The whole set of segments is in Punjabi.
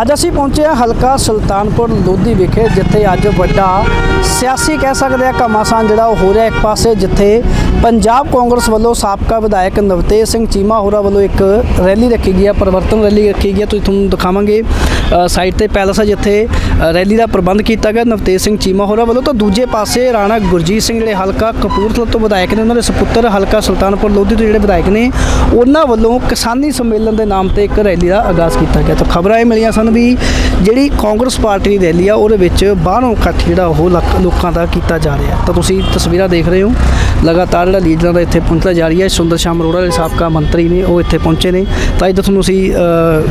ਅੱਜ ਅਸੀਂ ਪਹੁੰਚੇ ਹਾਂ ਹਲਕਾ ਸੁਲਤਾਨਪੁਰ ਲੋਧੀ ਵਿਖੇ, ਜਿੱਥੇ ਅੱਜ ਵੱਡਾ ਸਿਆਸੀ ਕਹਿ ਸਕਦੇ ਆ ਘਮਾਸਾਨ ਜਿਹੜਾ ਉਹ ਹੋ ਰਿਹਾ ਇੱਕ ਪਾਸੇ, ਜਿੱਥੇ ਪੰਜਾਬ ਕਾਂਗਰਸ ਵੱਲੋਂ ਸਾਬਕਾ ਵਿਧਾਇਕ ਨਵਤੇਜ ਸਿੰਘ ਚੀਮਾ ਹੋਰਾਂ ਵੱਲੋਂ ਇੱਕ ਰੈਲੀ ਰੱਖੀ ਗਈ ਹੈ, ਪਰਿਵਰਤਨ ਰੈਲੀ ਰੱਖੀ ਗਈ ਹੈ, ਤੁਸੀਂ ਤੁਹਾਨੂੰ ਦਿਖਾਵਾਂਗੇ। ਸਾਈਡ ਤੇ ਪੈਲਸ ਹੈ ਜਿੱਥੇ ਰੈਲੀ ਦਾ ਪ੍ਰਬੰਧ ਕੀਤਾ ਗਿਆ ਨਵਤੇਜ ਸਿੰਘ ਚੀਮਾ ਹੋਰਾਂ ਵੱਲੋਂ। ਤਾਂ ਦੂਜੇ ਪਾਸੇ ਰਾਣਾ ਗੁਰਜੀਤ ਸਿੰਘ ਜਿਹੜੇ ਹਲਕਾ ਕਪੂਰਥਲਾ ਤੋਂ ਵਿਧਾਇਕ ਨੇ, ਉਹਨਾਂ ਦੇ ਸੁਪੁੱਤਰ ਹਲਕਾ ਸੁਲਤਾਨਪੁਰ ਲੋਧੀ ਤੋਂ ਜਿਹੜੇ ਵਿਧਾਇਕ ਨੇ, ਉਹਨਾਂ ਵੱਲੋਂ ਕਿਸਾਨੀ ਸੰਮੇਲਨ ਦੇ ਨਾਮ ਤੇ ਇੱਕ ਰੈਲੀ ਦਾ ਆਗਾਜ਼ ਕੀਤਾ ਗਿਆ। ਤਾਂ ਖਬਰਾਂ ਇਹ ਮਿਲੀਆਂ ਸਨ। ਵੀ ਜਿਹੜੀ ਕਾਂਗਰਸ ਪਾਰਟੀ ਦੀ ਰੈਲੀ ਆ, ਉਹਦੇ ਵਿੱਚ ਬਾਹਰੋਂ ਇਕੱਠ ਜਿਹੜਾ ਉਹ ਲੱਖ ਲੋਕਾਂ ਦਾ ਕੀਤਾ ਜਾ ਰਿਹਾ। ਤਾਂ ਤੁਸੀਂ ਤਸਵੀਰਾਂ ਦੇਖ ਰਹੇ ਹੋ। ਲਗਾਤਾਰ ਜਿਹੜਾ ਲੀਡਰਾਂ ਦਾ ਇੱਥੇ ਪਹੁੰਚਦਾ ਜਾ ਰਹੀ ਹੈ। ਸੁੰਦਰ ਸ਼ਾਮ ਅਰੋੜਾ ਦੇ ਸਾਬਕਾ ਮੰਤਰੀ ਨੇ, ਉਹ ਇੱਥੇ ਪਹੁੰਚੇ ਨੇ। ਤਾਂ ਇੱਥੇ ਤੁਹਾਨੂੰ ਅਸੀਂ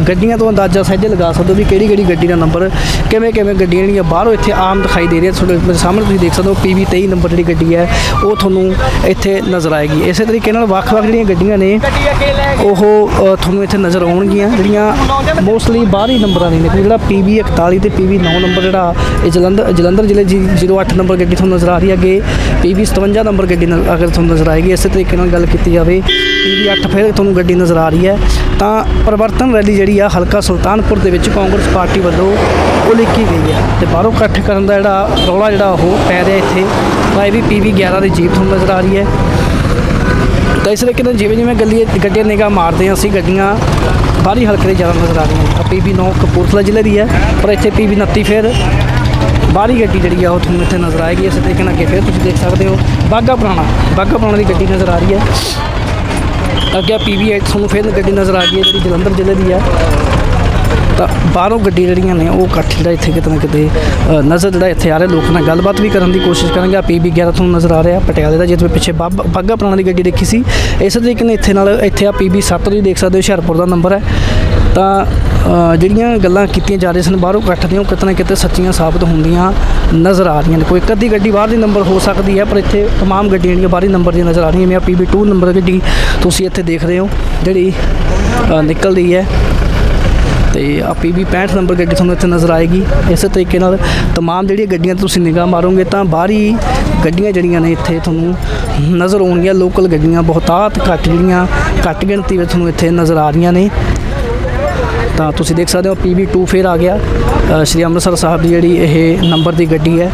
ਗੱਡੀਆਂ ਤੋਂ ਅੰਦਾਜ਼ਾ ਸਹਿਜੇ ਲਗਾ ਸਕਦੇ ਹੋ ਵੀ ਕਿਹੜੀ ਕਿਹੜੀ ਗੱਡੀ ਦਾ ਨੰਬਰ, ਕਿਵੇਂ ਕਿਵੇਂ ਗੱਡੀਆਂ ਜਿਹੜੀਆਂ ਬਾਹਰੋਂ ਇੱਥੇ ਆਮ ਦਿਖਾਈ ਦੇ ਰਹੀਆਂ ਤੁਹਾਡੇ ਸਾਹਮਣੇ ਤੁਸੀਂ ਦੇਖ ਸਕਦੇ ਹੋ ਪੀਵੀ 23 ਨੰਬਰ ਜਿਹੜੀ ਗੱਡੀ ਹੈ, ਉਹ ਤੁਹਾਨੂੰ ਇੱਥੇ ਨਜ਼ਰ ਆਏਗੀ। ਇਸੇ ਤਰੀਕੇ ਨਾਲ ਵੱਖ-ਵੱਖ ਜਿਹੜੀਆਂ ਗੱਡੀਆਂ ਨੇ, ਉਹ ਤੁਹਾਨੂੰ ਇੱਥੇ ਨਜ਼ਰ ਆਉਣਗੀਆਂ। ਜਿਹੜੀਆਂ ਮੋਸਟਲੀ ਬਾਹਰੀ ਨੰਬਰ ਦੀਆਂ ਨੇ ਕੋਈ ਜਿਹੜਾ ਪੀਵੀ 41 ਤੇ ਪੀਵੀ 9 ਨੰਬਰ ਜਿਹੜਾ ਇਹ ਜਲੰਧਰ ਜਲੰਧਰ ਜ਼ਿਲ੍ਹੇ ਦੀ 08 ਨੰਬਰ ਗੱਡੀ ਤੁਹਾਨੂੰ ਨਜ਼ਰ ਆ ਰਹੀ ਹੈ ਅੱਗੇ ਪੀਵੀ 57 ਨੰਬਰ ਗੱਡੀ ਨ- ਅਗਰ ਤੁਹਾਨੂੰ ਨਜ਼ਰ ਆਏਗੀ, ਇਸੇ ਤਰੀਕੇ ਨਾਲ ਗੱਲ ਕੀਤੀ ਜਾਵੇ ਪੀਵੀ 8 ਫਿਰ ਤੁਹਾਨੂੰ ਗੱਡੀ ਨਜ਼ਰ ਆ ਰਹੀ ਹੈ। ਤਾਂ ਪਰਿਵਰਤਨ ਰੈਲੀ ਜਿਹੜੀ ਆ ਹਲਕਾ ਸੁਲਤਾਨਪੁਰ ਦੇ ਵਿੱਚ ਕਾਂਗਰਸ ਪਾਰਟੀ ਵੱਲੋਂ ਉਹ ਲਿਖੀ ਗਈ ਹੈ ਤੇ ਬਾਹਰੋਂ ਇਕੱਠ ਕਰਨ ਦਾ ਜਿਹੜਾ ਰੌਲਾ ਜਿਹੜਾ ਉਹ ਪੈ ਰਿਹਾ ਇੱਥੇ, ਤਾਂ ਇਹ ਵੀ ਪੀਵੀ 11 ਦੀ ਜੀਪ ਤੁਹਾਨੂੰ ਨਜ਼ਰ ਆ ਰਹੀ ਹੈ। ਤਾਂ ਇਸ ਤਰੀਕੇ ਨਾਲ ਜਿਵੇਂ ਜਿਵੇਂ ਗੱਲੀ ਗੱਡੀਆਂ ਨਿਗਾਹ ਮਾਰਦੇ ਹਾਂ ਅਸੀਂ, ਗੱਡੀਆਂ ਬਾਹਰੀ ਹਲਕੇ ਦੇ ਜ਼ਿਆਦਾ ਨਜ਼ਰ ਆ ਰਹੀਆਂ ਨੇ। ਪੀਬੀ 9 ਕਪੂਰਥਲਾ ਜ਼ਿਲ੍ਹੇ ਦੀ ਹੈ, ਪਰ ਇੱਥੇ ਪੀਬੀ 29 ਫਿਰ ਬਾਹਰੀ ਗੱਡੀ ਜਿਹੜੀ ਆ ਉਹ ਤੁਹਾਨੂੰ ਇੱਥੇ ਨਜ਼ਰ ਆਏਗੀ। ਇਸੇ ਤਰੀਕੇ ਨਾਲ ਅੱਗੇ ਫਿਰ ਤੁਸੀਂ ਦੇਖ ਸਕਦੇ ਹੋ ਬਾਗਾ ਪੁਰਾਣਾ ਬਾਗਾ ਪੁਰਾਣਾ ਦੀ ਗੱਡੀ ਨਜ਼ਰ ਆ ਰਹੀ ਹੈ। ਅੱਗੇ ਪੀਬੀ 8 ਤੁਹਾਨੂੰ ਫਿਰ ਗੱਡੀ ਨਜ਼ਰ ਆ ਗਈ ਹੈ ਜਿਹੜੀ ਜਲੰਧਰ ਜ਼ਿਲ੍ਹੇ ਦੀ ਹੈ। ਤਾਂ ਬਾਹਰੋਂ ਗੱਡੀ ਜਿਹੜੀਆਂ ਨੇ ਉਹ ਇਕੱਠ ਜਿਹੜਾ ਇੱਥੇ ਕਿਤੇ ਨਾ ਕਿਤੇ ਅ, ਨਜ਼ਰ ਜਿਹੜਾ ਇੱਥੇ ਆ ਰਿਹਾ ਲੋਕਾਂ ਨਾਲ ਗੱਲਬਾਤ ਵੀ ਕਰਨ ਦੀ ਕੋਸ਼ਿਸ਼ ਕਰਾਂਗੇ ਆ ਪੀਬੀ 11 ਤੁਹਾਨੂੰ ਨਜ਼ਰ ਆ ਰਿਹਾ ਪਟਿਆਲੇ ਦਾ ਜਿੱਥੇ ਪਿੱਛੇ ਬਾਬ- ਬਾਘਾ ਪੁਰਾਣਾ ਦੀ ਗੱਡੀ ਦੇਖੀ ਸੀ ਇਸੇ ਤਰੀਕੇ ਨਾਲ ਇੱਥੇ ਨਾਲ ਇੱਥੇ ਆ ਪੀਬੀ 7 ਤੁਸੀਂ ਦੇਖ ਸਕਦੇ ਹੋ ਹੁਸ਼ਿਆਰਪੁਰ ਦਾ ਨੰਬਰ ਹੈ ਤਾਂ ਅ, ਜਿਹੜੀਆਂ ਗੱਲਾਂ ਕੀਤੀਆਂ ਜਾ ਰਹੀਆਂ ਸਨ ਬਾਹਰੋਂ ਇਕੱਠ ਦੀਆਂ ਉਹ ਕਿਤੇ ਨਾ ਕਿਤੇ ਸੱਚੀਆਂ ਸਾਬਤ ਹੁੰਦੀਆਂ ਨਜ਼ਰ ਆ ਰਹੀਆਂ ਨੇ ਕੋਈ ਇੱਕ ਅੱਧੀ ਗੱਡੀ ਬਾਹਰ ਦੀ ਨੰਬਰ ਹੋ ਸਕਦੀ ਹੈ ਪਰ ਇੱਥੇ तमाम ਗੱਡੀਆਂ ਜਿਹੜੀਆਂ ਬਾਹਰੀ ਨੰਬਰ ਦੀਆਂ ਨਜ਼ਰ ਆ ਰਹੀਆਂ ਜਿਵੇਂ ਪੀਬੀ 2 ਨੰਬਰ ਗੱਡੀ ਤੁਸੀਂ ਇੱਥੇ ਦੇਖ ਰਹੇ ਹੋ ਜਿਹੜੀ ਅ, ਨਿਕਲਦੀ ਹੈ ਤੇ ਆ ਪੀਬੀ 65 ਨੰਬਰ ਗੱਡੀ ਤੁਹਾਨੂੰ ਇੱਥੇ ਨਜ਼ਰ ਆਏਗੀ ਇਸੇ ਤਰੀਕੇ ਨਾਲ तमाम ਜਿਹੜੀਆਂ ਗੱਡੀਆਂ ਤੇ ਤੁਸੀਂ ਨਿਗਾਹ ਮਾਰੋਗੇ ਤਾਂ ਬਾਹਰੀ ਗੱਡੀਆਂ ਜਿਹੜੀਆਂ ਨੇ ਇੱਥੇ ਤੁਹਾਨੂੰ ਨਜ਼ਰ ਆਉਣਗੀਆਂ ਲੋਕਲ ਗੱਡੀਆਂ ਬਹੁਤਾਤ ਘੱਟ ਜਿਹੜੀਆਂ ਘੱਟ ਗਿਣਤੀ ਵਿੱਚ ਤੁਹਾਨੂੰ ਇੱਥੇ ਨਜ਼ਰ ਆ ਰਹੀਆਂ ਨੇ ਤਾਂ ਤੁਸੀਂ ਦੇਖ ਸਕਦੇ ਹੋ ਪੀਬੀ 2 ਫੇਰ ਆ ਗਿਆ ਅ, ਸ਼੍ਰੀ ਅੰਮ੍ਰਿਤਸਰ ਸਾਹਿਬ ਦੀ ਜਿਹੜੀ ਇਹ ਨੰਬਰ ਦੀ ਗੱਡੀ ਹੈ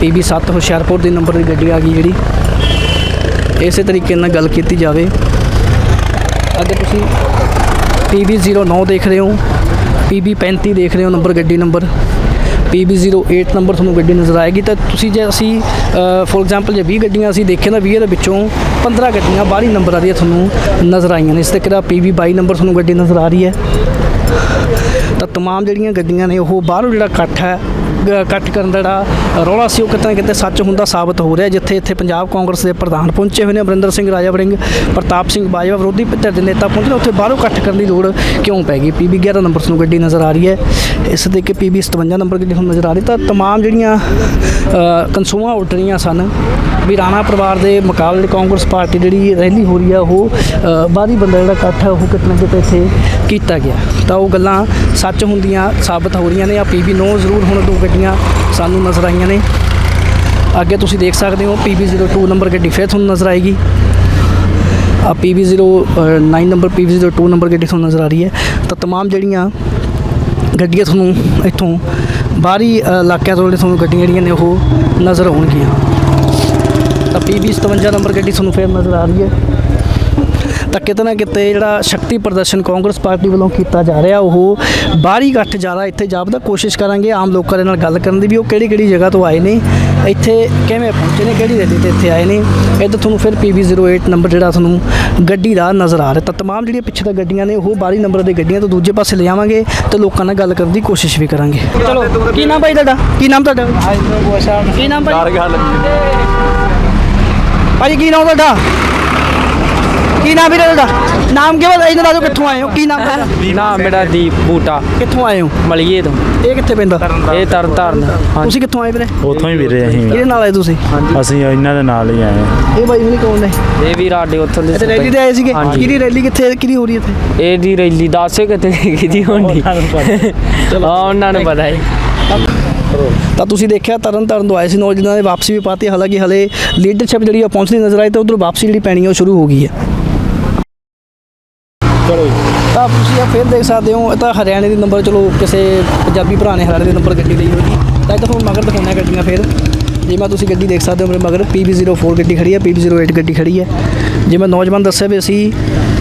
ਪੀਬੀ 7 ਹੁਸ਼ਿਆਰਪੁਰ ਦੀ ਨੰਬਰ ਦੀ ਗੱਡੀ ਆ ਗਈ ਜਿਹੜੀ ਇਸੇ ਤਰੀਕੇ ਨਾਲ ਗੱਲ ਕੀਤੀ ਜਾਵੇ ਅੱਗੇ ਤੁਸੀਂ ਪੀਬੀ 09 ਦੇਖ ਰਹੇ ਹੋ ਪੀਬੀ 35 ਦੇਖ ਰਹੇ ਹੋ ਨੰਬਰ ਗੱਡੀ ਨੰਬਰ ਪੀਬੀ 08 ਨੰਬਰ ਤੁਹਾਨੂੰ ਗੱਡੀ ਨਜ਼ਰ ਆਏਗੀ ਤਾਂ ਤੁਸੀਂ ਜੇ ਅਸੀਂ ਫੋਰ ਐਗਜ਼ਾਮਪਲ ਜੇ 20 ਗੱਡੀਆਂ ਅਸੀਂ ਦੇਖੇ ਤਾਂ 20 ਦੇ ਵਿੱਚੋਂ 15 ਗੱਡੀਆਂ ਬਾਹਰੀ ਨੰਬਰਾਂ ਦੀਆਂ ਤੁਹਾਨੂੰ ਨਜ਼ਰ ਆਈਆਂ ਨੇ ਇਸ ਤੇ ਕਿਹੜਾ ਪੀਬੀ 22 ਨੰਬਰ ਤੁਹਾਨੂੰ ਗੱਡੀ ਨਜ਼ਰ ਆ ਰਹੀ ਹੈ ਤਾਂ तमाम ਜਿਹੜੀਆਂ ਗੱਡੀਆਂ ਨੇ ਉਹ ਬਾਹਰੋਂ ਜਿਹੜਾ ਇਕੱਠ ਹੈ ਗ- ਇਕੱਠ ਕਰਨ ਦਾ ਜਿਹੜਾ ਰੌਲਾ ਸੀ ਉਹ ਕਿਤੇ ਨਾ ਕਿਤੇ ਸੱਚ ਹੁੰਦਾ ਸਾਬਤ ਹੋ ਰਿਹਾ ਜਿੱਥੇ ਇੱਥੇ ਪੰਜਾਬ ਕਾਂਗਰਸ ਦੇ ਪ੍ਰਧਾਨ ਪਹੁੰਚੇ ਹੋਏ ਨੇ ਅਮਰਿੰਦਰ ਸਿੰਘ ਰਾਜਾ ਵੜਿੰਗ ਪ੍ਰਤਾਪ ਸਿੰਘ ਬਾਜਵਾ ਵਿਰੋਧੀ ਧਿਰ ਦੇ ਨੇਤਾ ਪਹੁੰਚੇ ਨੇ ਉੱਥੇ ਬਾਹਰੋਂ ਇਕੱਠ ਕਰਨ ਦੀ ਲੋੜ ਕਿਉਂ ਪੈ ਗਈ ਪੀਬੀ 11 ਨੰਬਰ ਨੂੰ ਗੱਡੀ ਨਜ਼ਰ ਆ ਰਹੀ ਹੈ ਇਸ ਦੇ ਕੇ ਪੀਬੀ 57 ਨੰਬਰ ਗੱਡੀ ਹੁਣ ਨਜ਼ਰ ਆ ਰਹੀ ਤਾਂ तमाम ਜਿਹੜੀਆਂ ਅ, ਕਨਸੂਆਂ ਉੱਡ ਰਹੀਆਂ ਸਨ ਵੀ ਰਾਣਾ ਪਰਿਵਾਰ ਦੇ ਮੁਕਾਬਲੇ ਕਾਂਗਰਸ ਪਾਰਟੀ ਜਿਹੜੀ ਰੈਲੀ ਹੋ ਰਹੀ ਆ ਉਹ ਅ, ਬਾਹਰੀ ਬੰਦਾ ਜਿਹੜਾ ਇਕੱਠ ਹੈ ਉਹ ਕਿਤੇ ਨਾ ਕਿਤੇ ਇੱਥੇ ਕੀਤਾ ਗਿਆ ਤਾਂ ਉਹ ਗੱਲਾਂ ਸੱਚ ਹੁੰਦੀਆਂ ਸਾਬਤ ਹੋ ਰਹੀਆਂ ਨੇ ਆ ਪੀਬੀ 9 ਜ਼ਰੂਰ ਹੁਣ ਦੋ ਗੱਡੀਆਂ ਸਾਨੂੰ ਨਜ਼ਰ ਆਈਆਂ ਨੇ ਅੱਗੇ ਤੁਸੀਂ ਦੇਖ ਸਕਦੇ ਹੋ ਪੀਬੀ 02 ਨੰਬਰ ਗੱਡੀ ਫਿਰ ਤੁਹਾਨੂੰ ਨਜ਼ਰ ਆਏਗੀ ਆ ਪੀਬੀ 09 ਨੰਬਰ ਪੀਬੀ 02 ਨੰਬਰ ਗੱਡੀ ਤੁਹਾਨੂੰ ਨਜ਼ਰ ਆ ਰਹੀ ਹੈ ਤਾਂ तमाम ਜਿਹੜੀਆਂ ਗੱਡੀਆਂ ਤੁਹਾਨੂੰ ਇੱਥੋਂ ਬਾਹਰੀ ਅ, ਇਲਾਕਿਆਂ ਤੋਂ ਜਿਹੜੇ ਤੁਹਾਨੂੰ ਗੱਡੀਆਂ ਜਿਹੜੀਆਂ ਨੇ ਉਹ ਨਜ਼ਰ ਆਉਣਗੀਆਂ ਤਾਂ ਪੀਬੀ 57 ਨੰਬਰ ਗੱਡੀ ਤੁਹਾਨੂੰ ਫੇਰ ਨਜ਼ਰ ਆ ਰਹੀ ਹੈ ਤਾਂ ਕਿਤੇ ਨਾ ਕਿਤੇ ਜਿਹੜਾ ਸ਼ਕਤੀ ਪ੍ਰਦਰਸ਼ਨ ਕਾਂਗਰਸ ਪਾਰਟੀ ਵੱਲੋਂ ਕੀਤਾ ਜਾ ਰਿਹਾ ਉਹ ਬਾਹਰੀ ਇਕੱਠ ਜ਼ਿਆਦਾ ਇੱਥੇ ਜਾਪਦਾ ਕੋਸ਼ਿਸ਼ ਕਰਾਂਗੇ ਆਮ ਲੋਕਾਂ ਦੇ ਨਾਲ ਗੱਲ ਕਰਨ ਦੀ ਵੀ ਉਹ ਕਿਹੜੀ ਕਿਹੜੀ ਜਗ੍ਹਾ ਤੋਂ ਆਏ ਨੇ ਇੱਥੇ ਕਿਵੇਂ ਪਹੁੰਚੇ ਨੇ ਕਿਹੜੀ ਰੈਲੀ ਤੇ ਇੱਥੇ ਆਏ ਨੇ ਇੱਧਰ ਤੁਹਾਨੂੰ ਫਿਰ ਪੀਬੀ 08 ਨੰਬਰ ਜਿਹੜਾ ਤੁਹਾਨੂੰ ਗੱਡੀ ਦਾ ਨਜ਼ਰ ਆ ਰਿਹਾ ਤਾਂ तमाम ਜਿਹੜੀਆਂ ਪਿੱਛੇ ਤਾਂ ਗੱਡੀਆਂ ਨੇ ਉਹ ਬਾਹਰੀ ਨੰਬਰ ਦੇ ਗੱਡੀਆਂ ਤੋਂ ਦੂਜੇ ਪਾਸੇ ਲਿਆਵਾਂਗੇ ਤੇ ਲੋਕਾਂ ਨਾਲ ਗੱਲ ਕਰਨ ਦੀ ਕੋਸ਼ਿਸ਼ ਵੀ ਕਰਾਂਗੇ ਚਲੋ ਕੀ ਨਾਮ ਭਾਈ ਤੁਹਾਡਾ ਕੀ ਨਾਮ ਤੁਹਾਡਾ ਕੀ ਨਾਮ ਭਾਈ ਭਾਜੀ ਕੀ ਨਾਮ ਤੁਹਾਡਾ ਕੀ ਨਾਮ ਵੀਰੇ ਤੁਹਾਡਾ ਨਾਮ ਕਿਵੇਂ ਇਹਨਾਂ ਦਾ ਕਿੱਥੋਂ ਆਏ ਹੋ? ਕੀ ਨਾਮ ਤੁਹਾਡਾ? ਨਾ ਮੇਰਾ ਦੀਪ ਬੂਟਾ। ਕਿੱਥੋਂ ਆਏ ਹੋ? ਮਲੀਏ ਤੋਂ। ਇਹ ਕਿੱਥੇ ਪੈਂਦਾ? ਇਹ ਤਰਨ ਤਾਰਨ। ਹਾਂਜੀ। ਤੁਸੀਂ ਕਿੱਥੋਂ ਆਏ ਵੀਰੇ? ਉਥੋਂ ਹੀ ਵੀਰੇ ਅਸੀਂ। ਕਿਹਦੇ ਨਾਲ ਆਏ ਤੁਸੀਂ? ਅਸੀਂ ਇਹਨਾਂ ਦੇ ਨਾਲ ਹੀ ਆਏ। ਹਾਂ। ਇਹ ਬਾਈ ਹੁਣੀ ਕੌਣ ਨੇ? ਇਹ ਵੀ ਰਾਡੇ ਉੱਥੋਂ ਦੇ ਇੱਥੇ ਰੈਲੀ ਤੇ ਆਏ ਸੀਗੇ? ਹਾਂਜੀ। ਕਿਹਦੀ ਰੈਲੀ ਕਿੱਥੇ ਕਿਹਦੀ ਹੋ ਰਹੀ ਹੈ ਇੱਥੇ? ਇਹ ਦੀ ਰੈਲੀ ਦੱਸੇ ਕਿਤੇ ਕਿਹਦੀ ਹੋਣੀ ਹਾਂ ਉਹਨਾਂ ਨੂੰ ਪਤਾ ਹੈ ਤਾਂ ਤੁਸੀਂ ਦੇਖਿਆ ਤਰਨ ਤਾਰਨ ਤੋਂ ਆਏ ਸੀ ਨੌਜਵਾਨਾਂ ਨੇ ਵਾਪਸੀ ਵੀ ਪਾਤੀ। ਹਾਲਾਂਕਿ ਹਲੇ ਲੀਡਰਸ਼ਿਪ ਜਿਹੜੀ ਆ ਪਹੁੰਚਦੀ ਨਜ਼ਰ ਆਈ ਤੇ ਉਧਰ ਵਾਪਸੀ ਜਿਹੜੀ ਪੈਣੀ ਆ ਉਹ ਸ਼ੁਰੂ ਹੋ ਗਈ ਹੈ। ਤਾਂ ਤੁਸੀਂ ਇਹ ਫਿਰ ਦੇਖ ਸਕਦੇ ਹੋ, ਇਹ ਤਾਂ ਹਰਿਆਣੇ ਦੇ ਨੰਬਰ, ਚਲੋ ਕਿਸੇ ਪੰਜਾਬੀ ਭਰਾ ਨੇ ਹਰਿਆਣੇ ਦੇ ਨੰਬਰ ਗੱਡੀ ਲਈ ਹੋਗੀ ਤਾਂ ਇਹ ਤੁਹਾਨੂੰ ਮਗਰ ਦਿਖਾਉਂਦਾ ਗੱਡੀਆਂ ਫਿਰ। ਜਿਵੇਂ ਤੁਸੀਂ ਗੱਡੀ ਦੇਖ ਸਕਦੇ ਹੋ ਮੇਰੇ ਮਗਰ PB04 ਗੱਡੀ ਖੜੀ ਹੈ PB08 ਗੱਡੀ ਖੜੀ ਹੈ। ਜਿਵੇਂ ਨੌਜਵਾਨ ਦੱਸਿਆ ਵੀ ਅਸੀਂ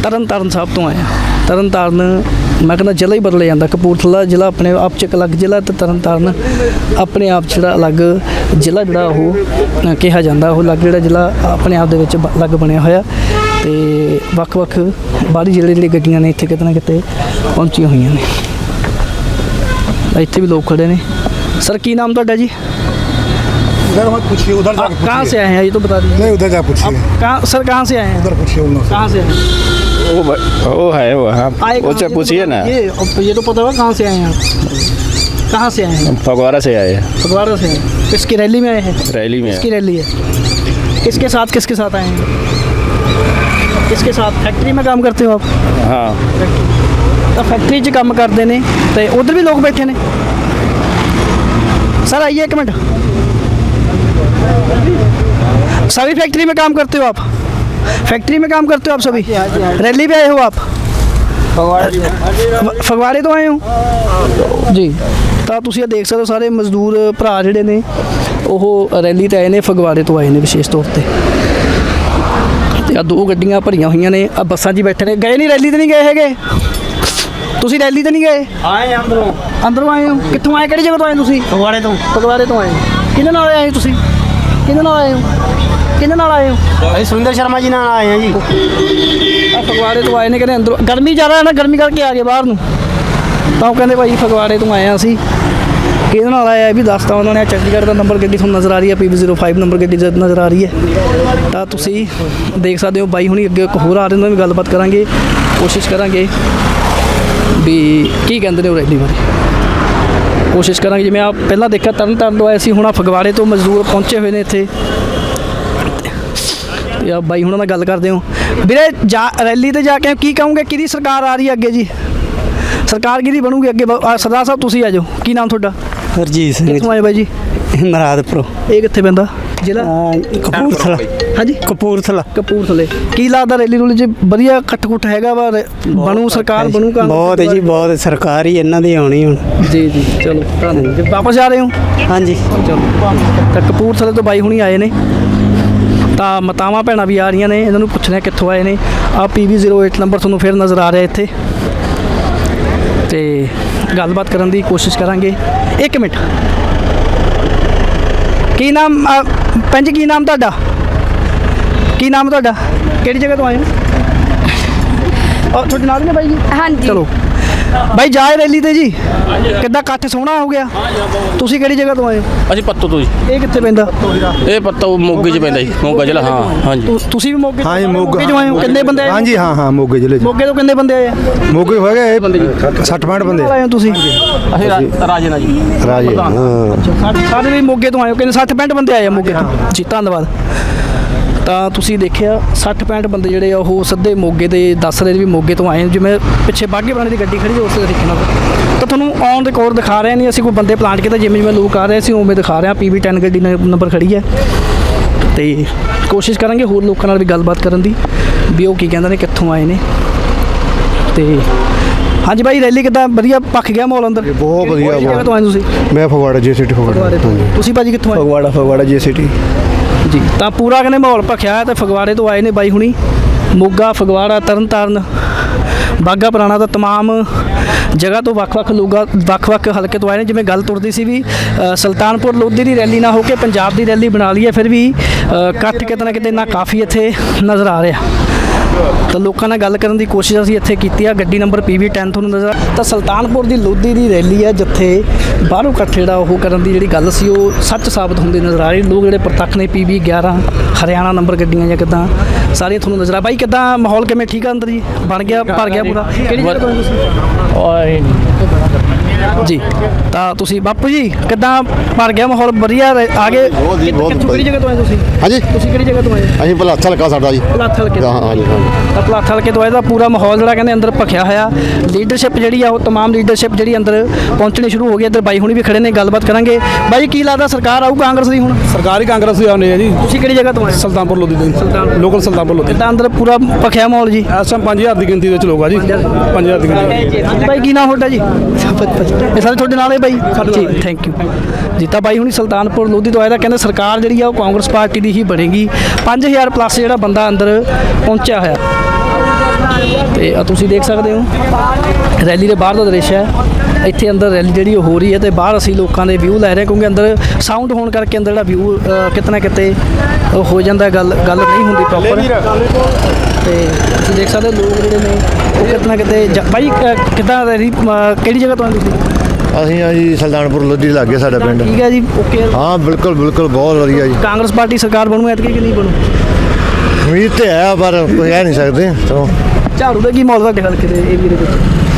ਤਰਨ ਤਾਰਨ ਸਾਹਿਬ ਤੋਂ ਆਏ ਹਾਂ। ਤਰਨ ਤਾਰਨ ਮੈਂ ਕਹਿੰਦਾ ਜ਼ਿਲ੍ਹਾ ਹੀ ਬਦਲ ਜਾਂਦਾ, ਕਪੂਰਥਲਾ ਜ਼ਿਲ੍ਹਾ ਆਪਣੇ ਆਪ ਚ ਇੱਕ ਅਲੱਗ ਜ਼ਿਲ੍ਹਾ ਤੇ ਤਰਨਤਾਰਨ ਆਪਣੇ ਆਪ 'ਚ ਜਿਹੜਾ ਅਲੱਗ ਜ਼ਿਲ੍ਹਾ ਜਿਹੜਾ ਉਹ ਕਿਹਾ ਜਾਂਦਾ, ਉਹ ਅਲੱਗ ਜਿਹੜਾ ਜ਼ਿਲ੍ਹਾ ਆਪਣੇ ਆਪ ਦੇ ਵਿੱਚ ਅਲੱਗ ਬਣਿਆ ਹੋਇਆ। ਤੇ ਵੱਖ-ਵੱਖ ਬਾਹਰੀ ਜਿਹੜੇ ਜਿਹੜੇ ਗੱਡੀਆਂ ਨੇ ਇੱਥੇ ਕਿਤੇ ਨਾ ਕਿਤੇ ਪਹੁੰਚੀਆਂ ਹੋਈਆਂ ਨੇ ਇੱਥੇ ਵੀ ਲੋਕ ਖੜੇ ਨੇ ਸਰ ਕੀ ਨਾਮ ਤੁਹਾਡਾ ਜੀ उधर मत पूछिए उधर आप जाके कहाँ पूछिए से आए हैं ये तो बता दीजिए नहीं उधर जा आप पूछिए कहाँ सर कहाँ से आए हैं उधर पूछिए उन कहाँ से आए हैं वो ब- वो है वहाँ आए कहाँ उससे से? ये तो पूछिए बता ना दीजिए। अब ये तो पता होगा कहाँ से आए हैं आप कहाँ से आए हैं फगवाड़ा से आए हैं, फगवाड़ा से हैं किसकी रैली में आए हैं रैली में किसकी रैली है किसके साथ किसके साथ आए हैं किसके साथ फैक्ट्री में काम करते हो आप हाँ ਤਾਂ ਫੈਕਟਰੀ 'ਚ ਕੰਮ ਕਰਦੇ ਨੇ ਤੇ ਉਧਰ ਵੀ ਲੋਕ ਬੈਠੇ ਨੇ सर आइए एक मिनट सभी फैक्ट्री में काम करते हो आप फैक्ट्री में काम करते हो आप सभी रैली पे आए हो आप फ- ਫਗਵਾੜੇ ਤੋਂ ਆਏ ਹੋ ਜੀ ਤਾਂ ਤੁਸੀਂ ਇਹ ਦੇਖ ਸਕਦੇ ਹੋ ਸਾਰੇ ਮਜ਼ਦੂਰ ਭਰਾ ਜਿਹੜੇ ਨੇ ਉਹ ਰੈਲੀ ਤੇ ਆਏ ਨੇ ਫਗਵਾੜੇ ਤੋਂ ਆਏ ਨੇ ਵਿਸ਼ੇਸ਼ ਤੌਰ ਤੇ ਤੇ ਆ ਦੋ ਗੱਡੀਆਂ ਭਰੀਆਂ ਹੋਈਆਂ ਨੇ। ਆ ਬੱਸਾਂ 'ਚ ਬੈਠੇ ਨੇ। ਗਏ ਨਹੀਂ ਰੈਲੀ ਤੇ ਨਹੀਂ ਗਏ ਹੈਗੇ? ਤੁਸੀਂ ਰੈਲੀ ਤੇ ਨਹੀਂ ਗਏ? ਆਏ ਅੰਦਰੋਂ। ਅੰਦਰੋਂ ਆਏ ਹੋ? ਕਿੱਥੋਂ ਆਏ? ਕਿਹੜੀ ਜਗ੍ਹਾ ਤੋਂ ਆਏ ਤੁਸੀਂ? ਫਗਵਾੜੇ ਤੋਂ। ਫਗਵਾੜੇ ਤੋਂ ਆਏ ਕਿਹਦੇ ਨਾਲ ਆਏ ਤੁਸੀਂ? ਕਿਹਦੇ ਨਾਲ ਆਏ ਹੋ? ਕਿਹਦੇ ਨਾਲ ਆਏ ਹੋ? ਅਸੀਂ ਸੁਰਿੰਦਰ ਸ਼ਰਮਾ ਜੀ ਨਾਲ ਆਏ ਹਾਂ ਜੀ। ਆ ਫਗਵਾੜੇ ਤੋਂ ਆਏ ਨੇ ਕਹਿੰਦੇ ਅੰਦਰੋਂ। ਗਰਮੀ ਜ਼ਿਆਦਾ ਹੈ ਨਾ ਗਰਮੀ ਕਰਕੇ ਆ ਗਏ ਬਾਹਰ ਨੂੰ। ਤਾਂ ਉਹ ਕਹਿੰਦੇ ਭਾਈ ਫਗਵਾੜੇ ਤੋਂ ਆਏ ਆ ਅਸੀਂ। ਇਹਦੇ ਨਾਲ ਆਇਆ ਇਹ ਵੀ ਦੱਸਤਾ ਉਹਨਾਂ ਨੇ ਚੰਡੀਗੜ੍ਹ ਦਾ ਨੰਬਰ ਗੱਡੀ ਤੁਹਾਨੂੰ ਨਜ਼ਰ ਆ ਰਹੀ ਹੈ PB05 ਨੰਬਰ ਗੱਡੀ ਜਦ ਨਜ਼ਰ ਆ ਰਹੀ ਹੈ। ਤਾਂ ਤੁਸੀਂ ਦੇਖ ਸਕਦੇ ਹੋ ਬਾਈ ਹੁਣੀ ਅੱਗੇ ਇੱਕ ਹੋਰ ਆ ਰਹੇ ਉਹਨਾਂ ਨਾਲ ਵੀ ਗੱਲਬਾਤ ਕਰਾਂਗੇ, ਕੋਸ਼ਿਸ਼ ਕਰਾਂਗੇ ਵੀ ਕੀ ਕਹਿੰਦੇ ਨੇ ਉਹ ਰੈਲੀ ਬਾਰੇ। ਕੋਸ਼ਿਸ਼ ਕਰਾਂਗੇ, ਜਿਵੇਂ ਆ ਪਹਿਲਾਂ ਦੇਖਿਆ ਤਰਨ ਤਾਰਨ ਤੋਂ ਆਏ ਸੀ, ਹੁਣ ਆ ਫਗਵਾੜੇ ਤੋਂ ਮਜ਼ਦੂਰ ਪਹੁੰਚੇ ਹੋਏ ਨੇ ਇੱਥੇ। ਤੇ ਆ ਬਾਈ ਹੁਣਾਂ ਨਾਲ ਗੱਲ ਕਰਦੇ ਹਾਂ। ਵੀਰੇ, ਜਾ ਰੈਲੀ ਤੇ ਜਾ ਕੇ ਕੀ ਕਹੋਗੇ? ਕਿਹਦੀ ਸਰਕਾਰ ਆ ਰਹੀ ਹੈ ਅੱਗੇ ਜੀ? ਸਰਕਾਰ ਕਿਹਦੀ ਬਣੂਗੀ ਅੱਗੇ? ਸਰਦਾਰ ਸਾਹਿਬ, ਤੁਸੀਂ ਆ ਜਾਓ। ਕੀ ਨਾਮ ਤੁਹਾਡਾ? ਹਰਜੀਤ ਸਿੰਘ ਕਿੱਥੋਂ ਆਏ ਬਾਈ ਜੀ? ਮਰਾਦਪੁਰ। ਇਹ ਕਿੱਥੇ ਪੈਂਦਾ? ਜ਼ਿਲ੍ਹਾ? ਕਪੂਰਥਲਾ। ਹਾਂਜੀ? ਕਪੂਰਥਲਾ। ਕਪੂਰਥਲੇ। ਕੀ ਲੱਗਦਾ ਰੈਲੀ ਰੂਲੀ ਚ ਵਧੀਆ ਖੱਟ-ਖੁੱਟ ਹੈਗਾ ਵਾ? ਬਣੂ ਸਰਕਾਰ ਬਣੂ ਕਾਂਗਰਸ? ਬਹੁਤ ਹੈ ਜੀ ਬਹੁਤ ਸਰਕਾਰ ਹੀ ਇਹਨਾਂ ਦੀ ਆਉਣੀ ਹੁਣ। ਜੀ ਜੀ। ਚਲੋ ਧੰਨਵਾਦ। ਜੀ ਵਾਪਸ ਜਾ ਰਹੇ ਹੋ? ਹਾਂਜੀ। ਚਲੋ। ਤਾਂ ਕਪੂਰਥਲੇ ਤੋਂ ਬਾਈ ਹੁਣੀ ਆਏ ਨੇ। ਤਾਂ ਮਤਾਵਾਂ ਭੈਣਾਂ ਵੀ ਆ ਰਹੀਆਂ ਨੇ। ਇਹਨਾਂ ਨੂੰ ਪੁੱਛਣਾ ਕਿੱਥੋਂ ਆਏ ਨੇ। ਆ PV08 ਨੰਬਰ ਤੁਹਾਨੂੰ ਫਿਰ ਨਜ਼ਰ ਆ ਰਿਹਾ ਇੱਥੇ। ਤੇ ਗੱਲਬਾਤ ਕਰਨ ਦੀ ਕੋਸ਼ਿਸ਼ ਕਰਾਂਗੇ। 1 ਮਿੰਟ। ਕੀ ਨਾਮ ਅ, ਭੈਣ ਜੀ ਕੀ ਨਾਮ ਤੁਹਾਡਾ? ਕੀ ਨਾਮ ਤੁਹਾਡਾ? ਕਿਹੜੀ ਜਗ੍ਹਾ ਤੋਂ ਆਏ ਹੋ? ਔਰ ਤੁਹਾਡੇ ਨਾਲ ਨੇ ਬਾਈ ਜੀ? ਹਾਂਜੀ। ਚਲੋ। ਬਾਈ ਜਾਏ ਰੈਲੀ ਤੇ ਜੀ। ਕਿੱਦਾਂ ਇਕੱਠ ਸੋਹਣਾ ਹੋ ਗਿਆ? ਤੁਸੀਂ ਕਿਹੜੀ ਜਗ੍ਹਾ ਤੋਂ ਆਏ ਹੋ? ਅਸੀਂ ਪੱਤੋ ਤੋਂ ਜੀ। ਇਹ ਕਿੱਥੇ ਪੈਂਦਾ? ਇਹ ਪੱਤਾ ਮੋਗੇ 'ਚ ਪੈਂਦਾ ਜੀ ਮੋਗਾ ਜ਼ਿਲ੍ਹਾ ਹਾਂ ਹਾਂਜੀ। ਤੁਸੀਂ ਵੀ ਮੋਗੇ ਹਾਂ ਮੋਗੇ। ਤੋਂ ਆਏ ਹੋ? ਕਿੰਨੇ ਬੰਦੇ ਆਏ ਹੋ? ਹਾਂ ਹਾਂ ਮੋਗੇ ਜ਼ਿਲ੍ਹੇ ਚ। ਮੋਗੇ ਤੋਂ ਕਿੰਨੇ ਬੰਦੇ ਆਏ ਆ? ਮੋਗੇ ਹੋ ਗਏ 60 65 ਬੰਦੇ। ਆਏ ਹੋ ਤੁਸੀਂ? ਅਸੀਂ ਰਾਜੇ ਨਾਲ ਜੀ। ਰਾਜੇ ਹਾਂ। ਸਾਡੇ ਵੀ ਮੋਗੇ ਤੋਂ ਆਏ ਹੋ। ਕਿੰਨੇ 60 65 ਬੰਦੇ ਆਏ ਆ ਮੋਗੇ ਤੋਂ। ਜੀ ਧੰਨਵਾਦ। ਤਾਂ ਤੁਸੀਂ ਦੇਖਿਆ 60 65 ਬੰਦੇ ਜਿਹੜੇ ਆ ਉਹ ਸਿੱਧੇ ਮੋਗੇ ਦੇ ਦੱਸ ਰਹੇ ਵੀ ਮੋਗੇ ਤੋਂ ਆਏ ਜਿਵੇਂ ਪਿੱਛੇ ਬਾਗੇ ਬਣਾਣੇ ਦੀ ਗੱਡੀ ਖੜੀ ਉਸ ਤੇ ਦੇਖਣਾ ਤਾਂ ਤੁਹਾਨੂੰ ਔਨ ਰਿਕਾਰਡ ਦਿਖਾ ਰਹੇ ਨਹੀਂ ਅਸੀਂ ਕੋਈ ਬੰਦੇ ਪਲਾਂਟ ਕੀਤਾ ਜਿਵੇਂ ਜਿਵੇਂ ਲੋਕ ਆ ਰਹੇ ਸੀ ਉਵੇਂ ਦਿਖਾ ਰਹੇ ਆ। ਪੀਵੀ 10 ਗੱਡੀ ਨੰਬਰ ਖੜੀ ਹੈ ਤੇ ਕੋਸ਼ਿਸ਼ ਕਰਾਂਗੇ ਹੋਰ ਲੋਕਾਂ ਨਾਲ ਵੀ ਗੱਲਬਾਤ ਕਰਨ ਦੀ ਵੀ ਉਹ ਕੀ ਕਹਿੰਦੇ ਨੇ ਕਿੱਥੋਂ ਆਏ ਨੇ। ਤੇ ਹਾਂਜੀ ਭਾਈ ਰੈਲੀ ਕਿਦਾਂ? ਵਧੀਆ ਪੱਕ ਗਿਆ ਮਾਹੌਲ ਅੰਦਰ? ਬਹੁਤ ਵਧੀਆ ਬਹੁਤ ਤੁਸੀਂ? ਮੈਂ ਫਗਵਾੜਾ ਜੀ ਸਿਟੀ ਫਗਵਾੜਾ। ਤੁਸੀਂ ਭਾਜੀ ਕਿੱਥੋਂ ਆਏ? ਫਗਵਾੜਾ ਫਗਵਾੜਾ ਜੀ ਸਿਟੀ ਜੀ। ਤਾਂ ਪੂਰਾ ਕਹਿੰਦੇ ਮਾਹੌਲ ਭਖਿਆ ਹੈ ਤੇ ਫਗਵਾੜੇ ਤੋਂ ਆਏ ਨੇ ਬਾਈ ਹੁਣੀ। ਮੋਗਾ ਫਗਵਾੜਾ ਤਰਨਤਾਰਨ ਬਾਗਾ ਪੁਰਾਣਾ ਦਾ ਤਮਾਮ ਜਗ੍ਹਾ ਤੋਂ ਵੱਖ-ਵੱਖ ਲੋਕਾਂ ਵੱਖ-ਵੱਖ ਹਲਕੇ ਤੋਂ ਆਏ ਨੇ। ਜਿਵੇਂ ਗੱਲ ਤੁਰਦੀ ਸੀ ਵੀ ਸੁਲਤਾਨਪੁਰ ਲੋਧੀ ਦੀ ਰੈਲੀ ਨਾ ਹੋ ਕੇ ਪੰਜਾਬ ਦੀ ਰੈਲੀ ਬਣਾ ਲਈ ਹੈ ਫਿਰ ਵੀ ਅ, ਇਕੱਠ ਕਿਤੇ ਨਾ ਕਿਤੇ ਨਾ ਕਾਫੀ ਇੱਥੇ ਨਜ਼ਰ ਆ ਰਿਹਾ। ਤਾਂ ਲੋਕਾਂ ਨਾਲ ਗੱਲ ਕਰਨ ਦੀ ਕੋਸ਼ਿਸ਼ ਅਸੀਂ ਇੱਥੇ ਕੀਤੀ ਆ। ਗੱਡੀ ਨੰਬਰ PV10 ਤੁਹਾਨੂੰ ਨਜ਼ਰ ਆ- ਤਾਂ ਸੁਲਤਾਨਪੁਰ ਦੀ ਲੋਧੀ ਦੀ ਰੈਲੀ ਹੈ ਜਿੱਥੇ ਬਾਹਰੋਂ ਇਕੱਠ ਜਿਹੜਾ ਉਹ ਕਰਨ ਦੀ ਜਿਹੜੀ ਗੱਲ ਸੀ ਉਹ ਸੱਚ ਸਾਬਤ ਹੁੰਦੀ ਨਜ਼ਰ ਆ ਰਹੀ। ਲੋਕ ਜਿਹੜੇ ਪ੍ਰਤੱਖ ਨੇ PV11 ਹਰਿਆਣਾ ਨੰਬਰ ਗੱਡੀਆਂ ਜਾਂ ਕਿਦਾਂ ਸਾਰੀਆਂ ਤੁਹਾਨੂੰ ਨਜ਼ਰ ਆ। ਬਾਈ ਕਿਦਾਂ ਮਾਹੌਲ ਕਿਵੇਂ? ਠੀਕ ਆ ਅੰਦਰ ਜੀ? ਬਣ ਗਿਆ ਭਰ ਗਿਆ ਪੂਰਾ। ਕਿਹੜੀ ਜਗ੍ਹਾ ਤੋਂ ਤੁਸੀਂ? ਔਰ ਜੀ। ਤਾਂ ਤੁਸੀਂ ਬਾਪੂ ਜੀ ਕਿਦਾਂ ਭਰ ਗਿਆ ਮਾਹੌਲ? ਵਧੀਆ ਰਹਿ- ਬਹੁਤ ਜੀ, ਬਹੁਤ ਕਿਹੜੀ ਜਗ੍ਹਾ ਤੋਂ ਆਏ ਤੁਸੀਂ? ਹਾਂਜੀ। ਤੁਸੀਂ ਕਿਹੜੀ ਜਗ੍ਹਾ ਤੋਂ ਆਏ? ਅਸੀਂ ਭਲਾ ਹਲਕਾ ਸਾਡਾ ਜੀ। ਪਲਾਥ ਹਲਕੇ ਤੋਂ। ਹਾਂ ਹਾਂਜੀ ਤਾਂ ਪਲਾਥ ਹਲਕੇ ਤੋਂ ਆਏ ਦਾ ਪੂਰਾ ਮਾਹੌਲ ਜਿਹੜਾ ਕਹਿੰਦੇ ਅੰਦਰ ਭਖਿਆ ਹੋਇਆ। ਲੀਡਰਸ਼ਿਪ ਜਿਹੜੀ ਆ ਉਹ ਤਮਾਮ ਲੀਡਰਸ਼ਿਪ ਜਿਹੜੀ ਅੰਦਰ ਪਹੁੰਚਣੀ ਸ਼ੁਰੂ ਹੋ ਗਈ। ਅੰਦਰ ਬਾਈ ਹੁਣੀ ਵੀ ਖੜੇ ਨੇ ਗੱਲਬਾਤ ਕਰਾਂਗੇ। ਬਾਈ ਕੀ ਲੱਗਦਾ ਸਰਕਾਰ ਆਊ ਕਾਂਗਰਸ ਦੀ ਹੁਣ? ਸਰਕਾਰੀ ਕਾਂਗਰਸ ਦੇ ਆਉਂਦੇ ਆ ਜੀ। ਤੁਸੀਂ ਕਿਹੜੀ ਜਗ੍ਹਾ ਤੋਂ ਆਏ? ਸੁਲਤਾਨਪੁਰ ਲੋਧੀ ਦੇ ਲੋਕਲ ਸੁਲਤਾਨਪੁਰ ਲੋਧੀ। ਤਾਂ ਅੰਦਰ ਪੂਰਾ ਭਖਿਆ ਮਾਹੌਲ ਜੀ? ਇਸ ਟਾਈਮ 5000 ਦੀ ਗਿਣਤੀ ਵਿੱਚ ਲੋਕ ਆ ਜੀ। 5000 ਦੀ ਗਿਣਤੀ। ਬਾਈ ਕੀ ਨਾਮ ਤੁਹਾਡਾ ਜੀ? ਇਹ ਸਾਰੇ ਤੁਹਾਡੇ ਨਾਲ ਹੈ ਬਾਈ? ਜੀ। ਥੈਂਕ ਯੂ ਜੀ ਤਾਂ ਬਾਈ ਹੁਣੀ ਸੁਲਤਾਨਪੁਰ ਲੋਧੀ ਤੋਂ ਆਇਆ ਤਾਂ ਕਹਿੰਦੇ ਸਰਕਾਰ ਜਿਹੜੀ ਆ ਉਹ ਕਾਂਗਰਸ ਪਾਰਟੀ ਦੀ ਹੀ ਬਣੇਗੀ। 5000 ਪਲੱਸ ਜਿਹੜਾ ਬੰਦਾ ਅੰਦਰ ਪਹੁੰਚਿਆ ਹੋਇਆ। ਤੇ ਆ ਤੁਸੀਂ ਦੇਖ ਸਕਦੇ ਹੋ। ਰੈਲੀ ਦੇ ਬਾਹਰ ਦਾ ਦ੍ਰਿਸ਼ ਹੈ। ਇੱਥੇ ਅੰਦਰ ਰੈਲੀ ਜਿਹੜੀ ਉਹ ਹੋ ਰਹੀ ਹੈ ਤੇ ਬਾਹਰ ਅਸੀਂ ਲੋਕਾਂ ਦੇ ਵਿਊ ਲੈ ਰਹੇ ਕਿਉਂਕਿ ਅੰਦਰ ਸਾਊਂਡ ਹੋਣ ਕਰਕੇ ਅੰਦਰ ਜਿਹੜਾ ਵਿਊ ਕਿਤਨਾ ਕਿਤੇ ਹੋ ਜਾਂਦਾ ਗੱਲ ਗੱਲ ਨਹੀਂ ਹੁੰਦੀ ਪ੍ਰੋਪਰ ਤੇ ਤੁਸੀਂ ਦੇਖ ਸਕਦੇ ਲੋਕ ਜਿਹੜੇ ਨੇ ਉਹ ਕਿਤਨਾ ਕਿਤੇ ਅ, ਕਿੱਦਾਂ ਕਿਹੜੀ ਜਗ੍ਹਾ ਤੋਂ ਆਏ ਤੁਸੀਂ? ਅਸੀਂ ਆ ਜੀ ਸੁਲਤਾਨਪੁਰ ਲੋਧੀ ਲੱਗੇ ਸਾਡਾ ਪਿੰਡ। ਠੀਕ ਹੈ ਜੀ ਓਕੇ ਹਾਂ ਬਿਲਕੁਲ ਬਿਲਕੁਲ ਬਹੁਤ ਵਧੀਆ ਜੀ। ਕਾਂਗਰਸ ਪਾਰਟੀ ਸਰਕਾਰ ਬਣੂ ਐਤਕੀ ਕਿ ਨਹੀਂ ਬਣੂ? ਉਮੀਦ ਤੇ ਹੈ ਪਰ ਕੋਈ ਕਹਿ ਨਹੀਂ ਸਕਦੇ ਚਲੋ। ਝਾੜੂ ਦਾ ਕੀ ਮਾਹੌਲ ਤੁਹਾਡੇ ਹਲਕੇ ਦੇ ਏਰੀਏ ਦੇ ਵਿੱਚ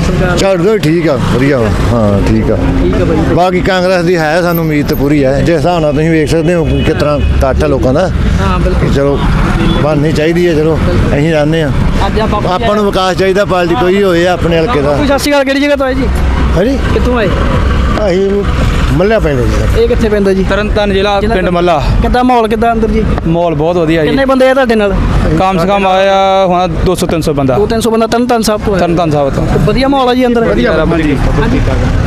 ਸਰਕਾਰ ਝਾੜ ਦੋ ਠੀਕ ਆ ਵਧੀਆ ਵਾ। ਹਾਂ ਠੀਕ ਆ। ਠੀਕ ਹੈ ਬਾਈ। ਬਾਕੀ ਕਾਂਗਰਸ ਦੀ ਹੈ ਸਾਨੂੰ ਉਮੀਦ ਤੇ ਪੂਰੀ ਹੈ। ਜਿਸ ਹਿਸਾਬ ਨਾਲ ਤੁਸੀਂ ਵੇਖ ਸਕਦੇ ਹੋ ਕਿਸ ਤਰ੍ਹਾਂ ਇਕੱਠ ਲੋਕਾਂ ਦਾ। ਹਾਂ ਬਿਲਕੁਲ। ਚਲੋ ਬਣਨੀ ਚਾਹੀਦੀ ਹੈ ਚਲੋ ਅਸੀਂ ਜਾਣਦੇ ਆ ਅੱਜ ਆਪਾਂ ਆਪਾਂ ਨੂੰ ਵਿਕਾਸ ਚਾਹੀਦਾ ਪਾਰਟੀ ਕੋਈ ਹੋਏ ਆਪਣੇ ਹਲਕੇ ਦਾ। ਕੋਈ ਸਤਿ ਸ਼੍ਰੀ ਅਕਾਲ ਕਿਹੜੀ ਜਗ੍ਹਾ ਤੋਂ ਆਏ ਜੀ? ਹਾਂਜੀ? ਕਿੱਥੋਂ ਆਏ? ਅਸੀਂ ਮੱਲਿਆ ਪੈਂਦੇ ਜੀ। ਇਹ ਕਿੱਥੇ ਪੈਂਦਾ ਜੀ? ਤਰਨਤਾਰਨ ਜ਼ਿਲ੍ਹਾ ਪਿੰਡ ਮੱਲਾ। ਕਿੱਦਾਂ ਮਾਹੌਲ ਕਿੱਦਾਂ ਅੰਦਰ ਜੀ? ਮਾਹੌਲ ਬਹੁਤ ਵਧੀਆ ਜੀ। ਕਿੰਨੇ ਬੰਦੇ ਆ ਤੁਹਾਡੇ ਨਾਲ? ਕਮ ਸੇ ਕਮ ਆਇਆ ਹੁਣ 200 300 ਬੰਦਾ। 2-300 ਬੰਦਾ ਤਨ ਤਨ ਸਾਹਿਬ ਤੋਂ ਆਇਆ। ਤਰਨਤਾਰਨ ਸਾਹਿਬ ਤੋਂ। ਵਧੀਆ ਮਾਹੌਲ ਆ ਜੀ ਅੰਦਰ?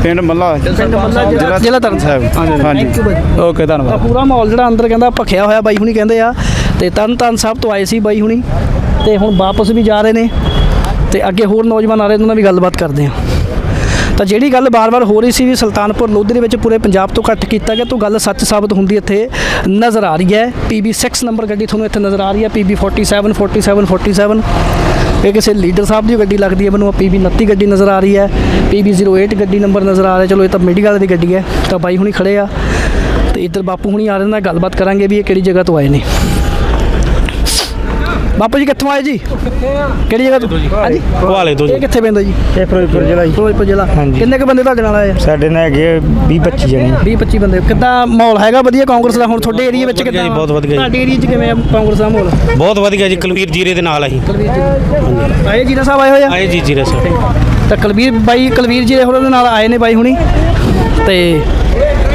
ਪਿੰਡ ਮੱਲਾ। ਪਿੰਡ ਮੱਲਾ ਜ਼ਿਲ੍ਹਾ ਜ਼ਿਲ੍ਹਾ ਤਰਨ ਸਾਹਿਬ। ਹਾਂਜੀ। ਬਾਈ। ਓਕੇ ਤਾਂ ਧੰਨਵਾਦ ਪੂਰਾ ਮਾਹੌਲ ਜਿਹੜਾ ਅੰਦਰ ਕਹਿੰਦਾ ਭਖਿਆ ਹੋਇਆ ਬਾਈ ਹੁਣੀ ਕਹਿੰਦੇ ਆ। ਤੇ ਤਰਨ ਤਾਰਨ ਸਾਹਿਬ ਤੋਂ ਆਏ ਸੀ ਬਾਈ ਹੁਣੀ। ਤੇ ਹੁਣ ਵਾਪਸ ਵੀ ਜਾ ਰਹੇ ਨੇ। ਤੇ ਅੱਗੇ ਹੋਰ ਨੌਜਵਾਨ ਆ ਰਹੇ ਨੇ ਉਹਨਾਂ ਨਾਲ ਵੀ ਗੱਲਬਾਤ ਕਰਦੇ ਆ। ਤਾਂ ਜਿਹੜੀ ਗੱਲ ਬਾਰ-ਬਾਰ ਹੋ ਰਹੀ ਸੀ ਵੀ ਸੁਲਤਾਨਪੁਰ ਲੋਧੀ ਦੇ ਵਿੱਚ ਪੂਰੇ ਪੰਜਾਬ ਤੋਂ ਇਕੱਠ ਕੀਤਾ ਗਿਆ, ਤਾਂ ਗੱਲ ਸੱਚ ਸਾਬਤ ਹੁੰਦੀ ਇੱਥੇ ਨਜ਼ਰ ਆ ਰਹੀ ਹੈ। PB 6 ਨੰਬਰ ਗੱਡੀ ਤੁਹਾਨੂੰ ਇੱਥੇ ਨਜ਼ਰ ਆ ਰਹੀ ਹੈ PB 47 47 47 ਇਹ ਕਿਸੇ ਲੀਡਰ ਸਾਹਿਬ ਦੀ ਗੱਡੀ ਲੱਗਦੀ ਹੈ, ਮੈਨੂੰ PB 29 ਗੱਡੀ ਨਜ਼ਰ ਆ ਰਹੀ ਹੈ PB 08 ਗੱਡੀ ਨੰਬਰ ਨਜ਼ਰ ਆ ਰਿਹਾ, ਚਲੋ ਇਹ ਤਾਂ ਮੈਡੀਕਲ ਦੀ ਗੱਡੀ ਹੈ, ਤਾਂ ਬਾਈ ਹੁਣੀ ਖੜੇ ਆ। ਤੇ ਇੱਧਰ ਬਾਪੂ ਹੁਣੀ ਆ ਰਹੇ ਨਾਲ ਗੱਲਬਾਤ ਕਰਾਂਗੇ ਵੀ ਇਹ ਕਿਹੜੀ ਜਗ੍ਹਾ ਤੋਂ ਆਏ ਨੇ। ਬਾਪੂ ਜੀ ਕਿੱਥੋਂ ਆਏ ਜੀ? ਕਿਹੜੀ ਜਗ੍ਹਾ ਤੋਂ? ਹਾਂਜੀ। ਹਵਾਲੇ ਤੋਂ ਇਹ ਕਿੱਥੇ ਪੈਂਦਾ ਜੀ? ਇਹ ਫਿਰੋਜ਼ਪੁਰ ਜ਼ਿਲ੍ਹਾ ਜੀ। ਫਿਰੋਜ਼ਪੁਰ ਜ਼ਿਲ੍ਹਾ। ਕਿੰਨੇ ਕੁ ਬੰਦੇ ਤੁਹਾਡੇ ਨਾਲ ਆਏ ਆ? ਸਾਡੇ ਨਾਲ ਹੈਗੇ 20 25 ਜਣੇ। 20 25 ਬੰਦੇ। ਕਿੱਦਾਂ ਮਾਹੌਲ ਹੈਗਾ ਵਧੀਆ ਕਾਂਗਰਸ ਦਾ? ਹੁਣ ਤੁਹਾਡੇ ਏਰੀਆ ਵਿੱਚ ਕਿੱਦਾਂ ਜੀ, ਬਹੁਤ ਵਧੀਆ ਜੀ। ਤੁਹਾਡੇ ਏਰੀਆ 'ਚ ਕਿਵੇਂ ਆ ਕਾਂਗਰਸ ਦਾ ਮਾਹੌਲ? ਬਹੁਤ ਵਧੀਆ ਜੀ ਕੁਲਵੀਰ ਜੀਰੇ ਦੇ ਨਾਲ ਅਸੀਂ ਆਏ ਜੀਰਾ ਸਾਹਿਬ ਆਏ ਹੋਏ ਆ? ਆਏ ਜੀ ਜੀਰੇ ਸਾਹਿਬ। ਤਾਂ ਕੁਲਵੀਰ ਬਾਈ ਕੁਲਵੀਰ ਜੀ ਹੋਰਾਂ ਦੇ ਨਾਲ ਆਏ ਨੇ ਬਾਈ ਹੁਣੀ। ਤੇ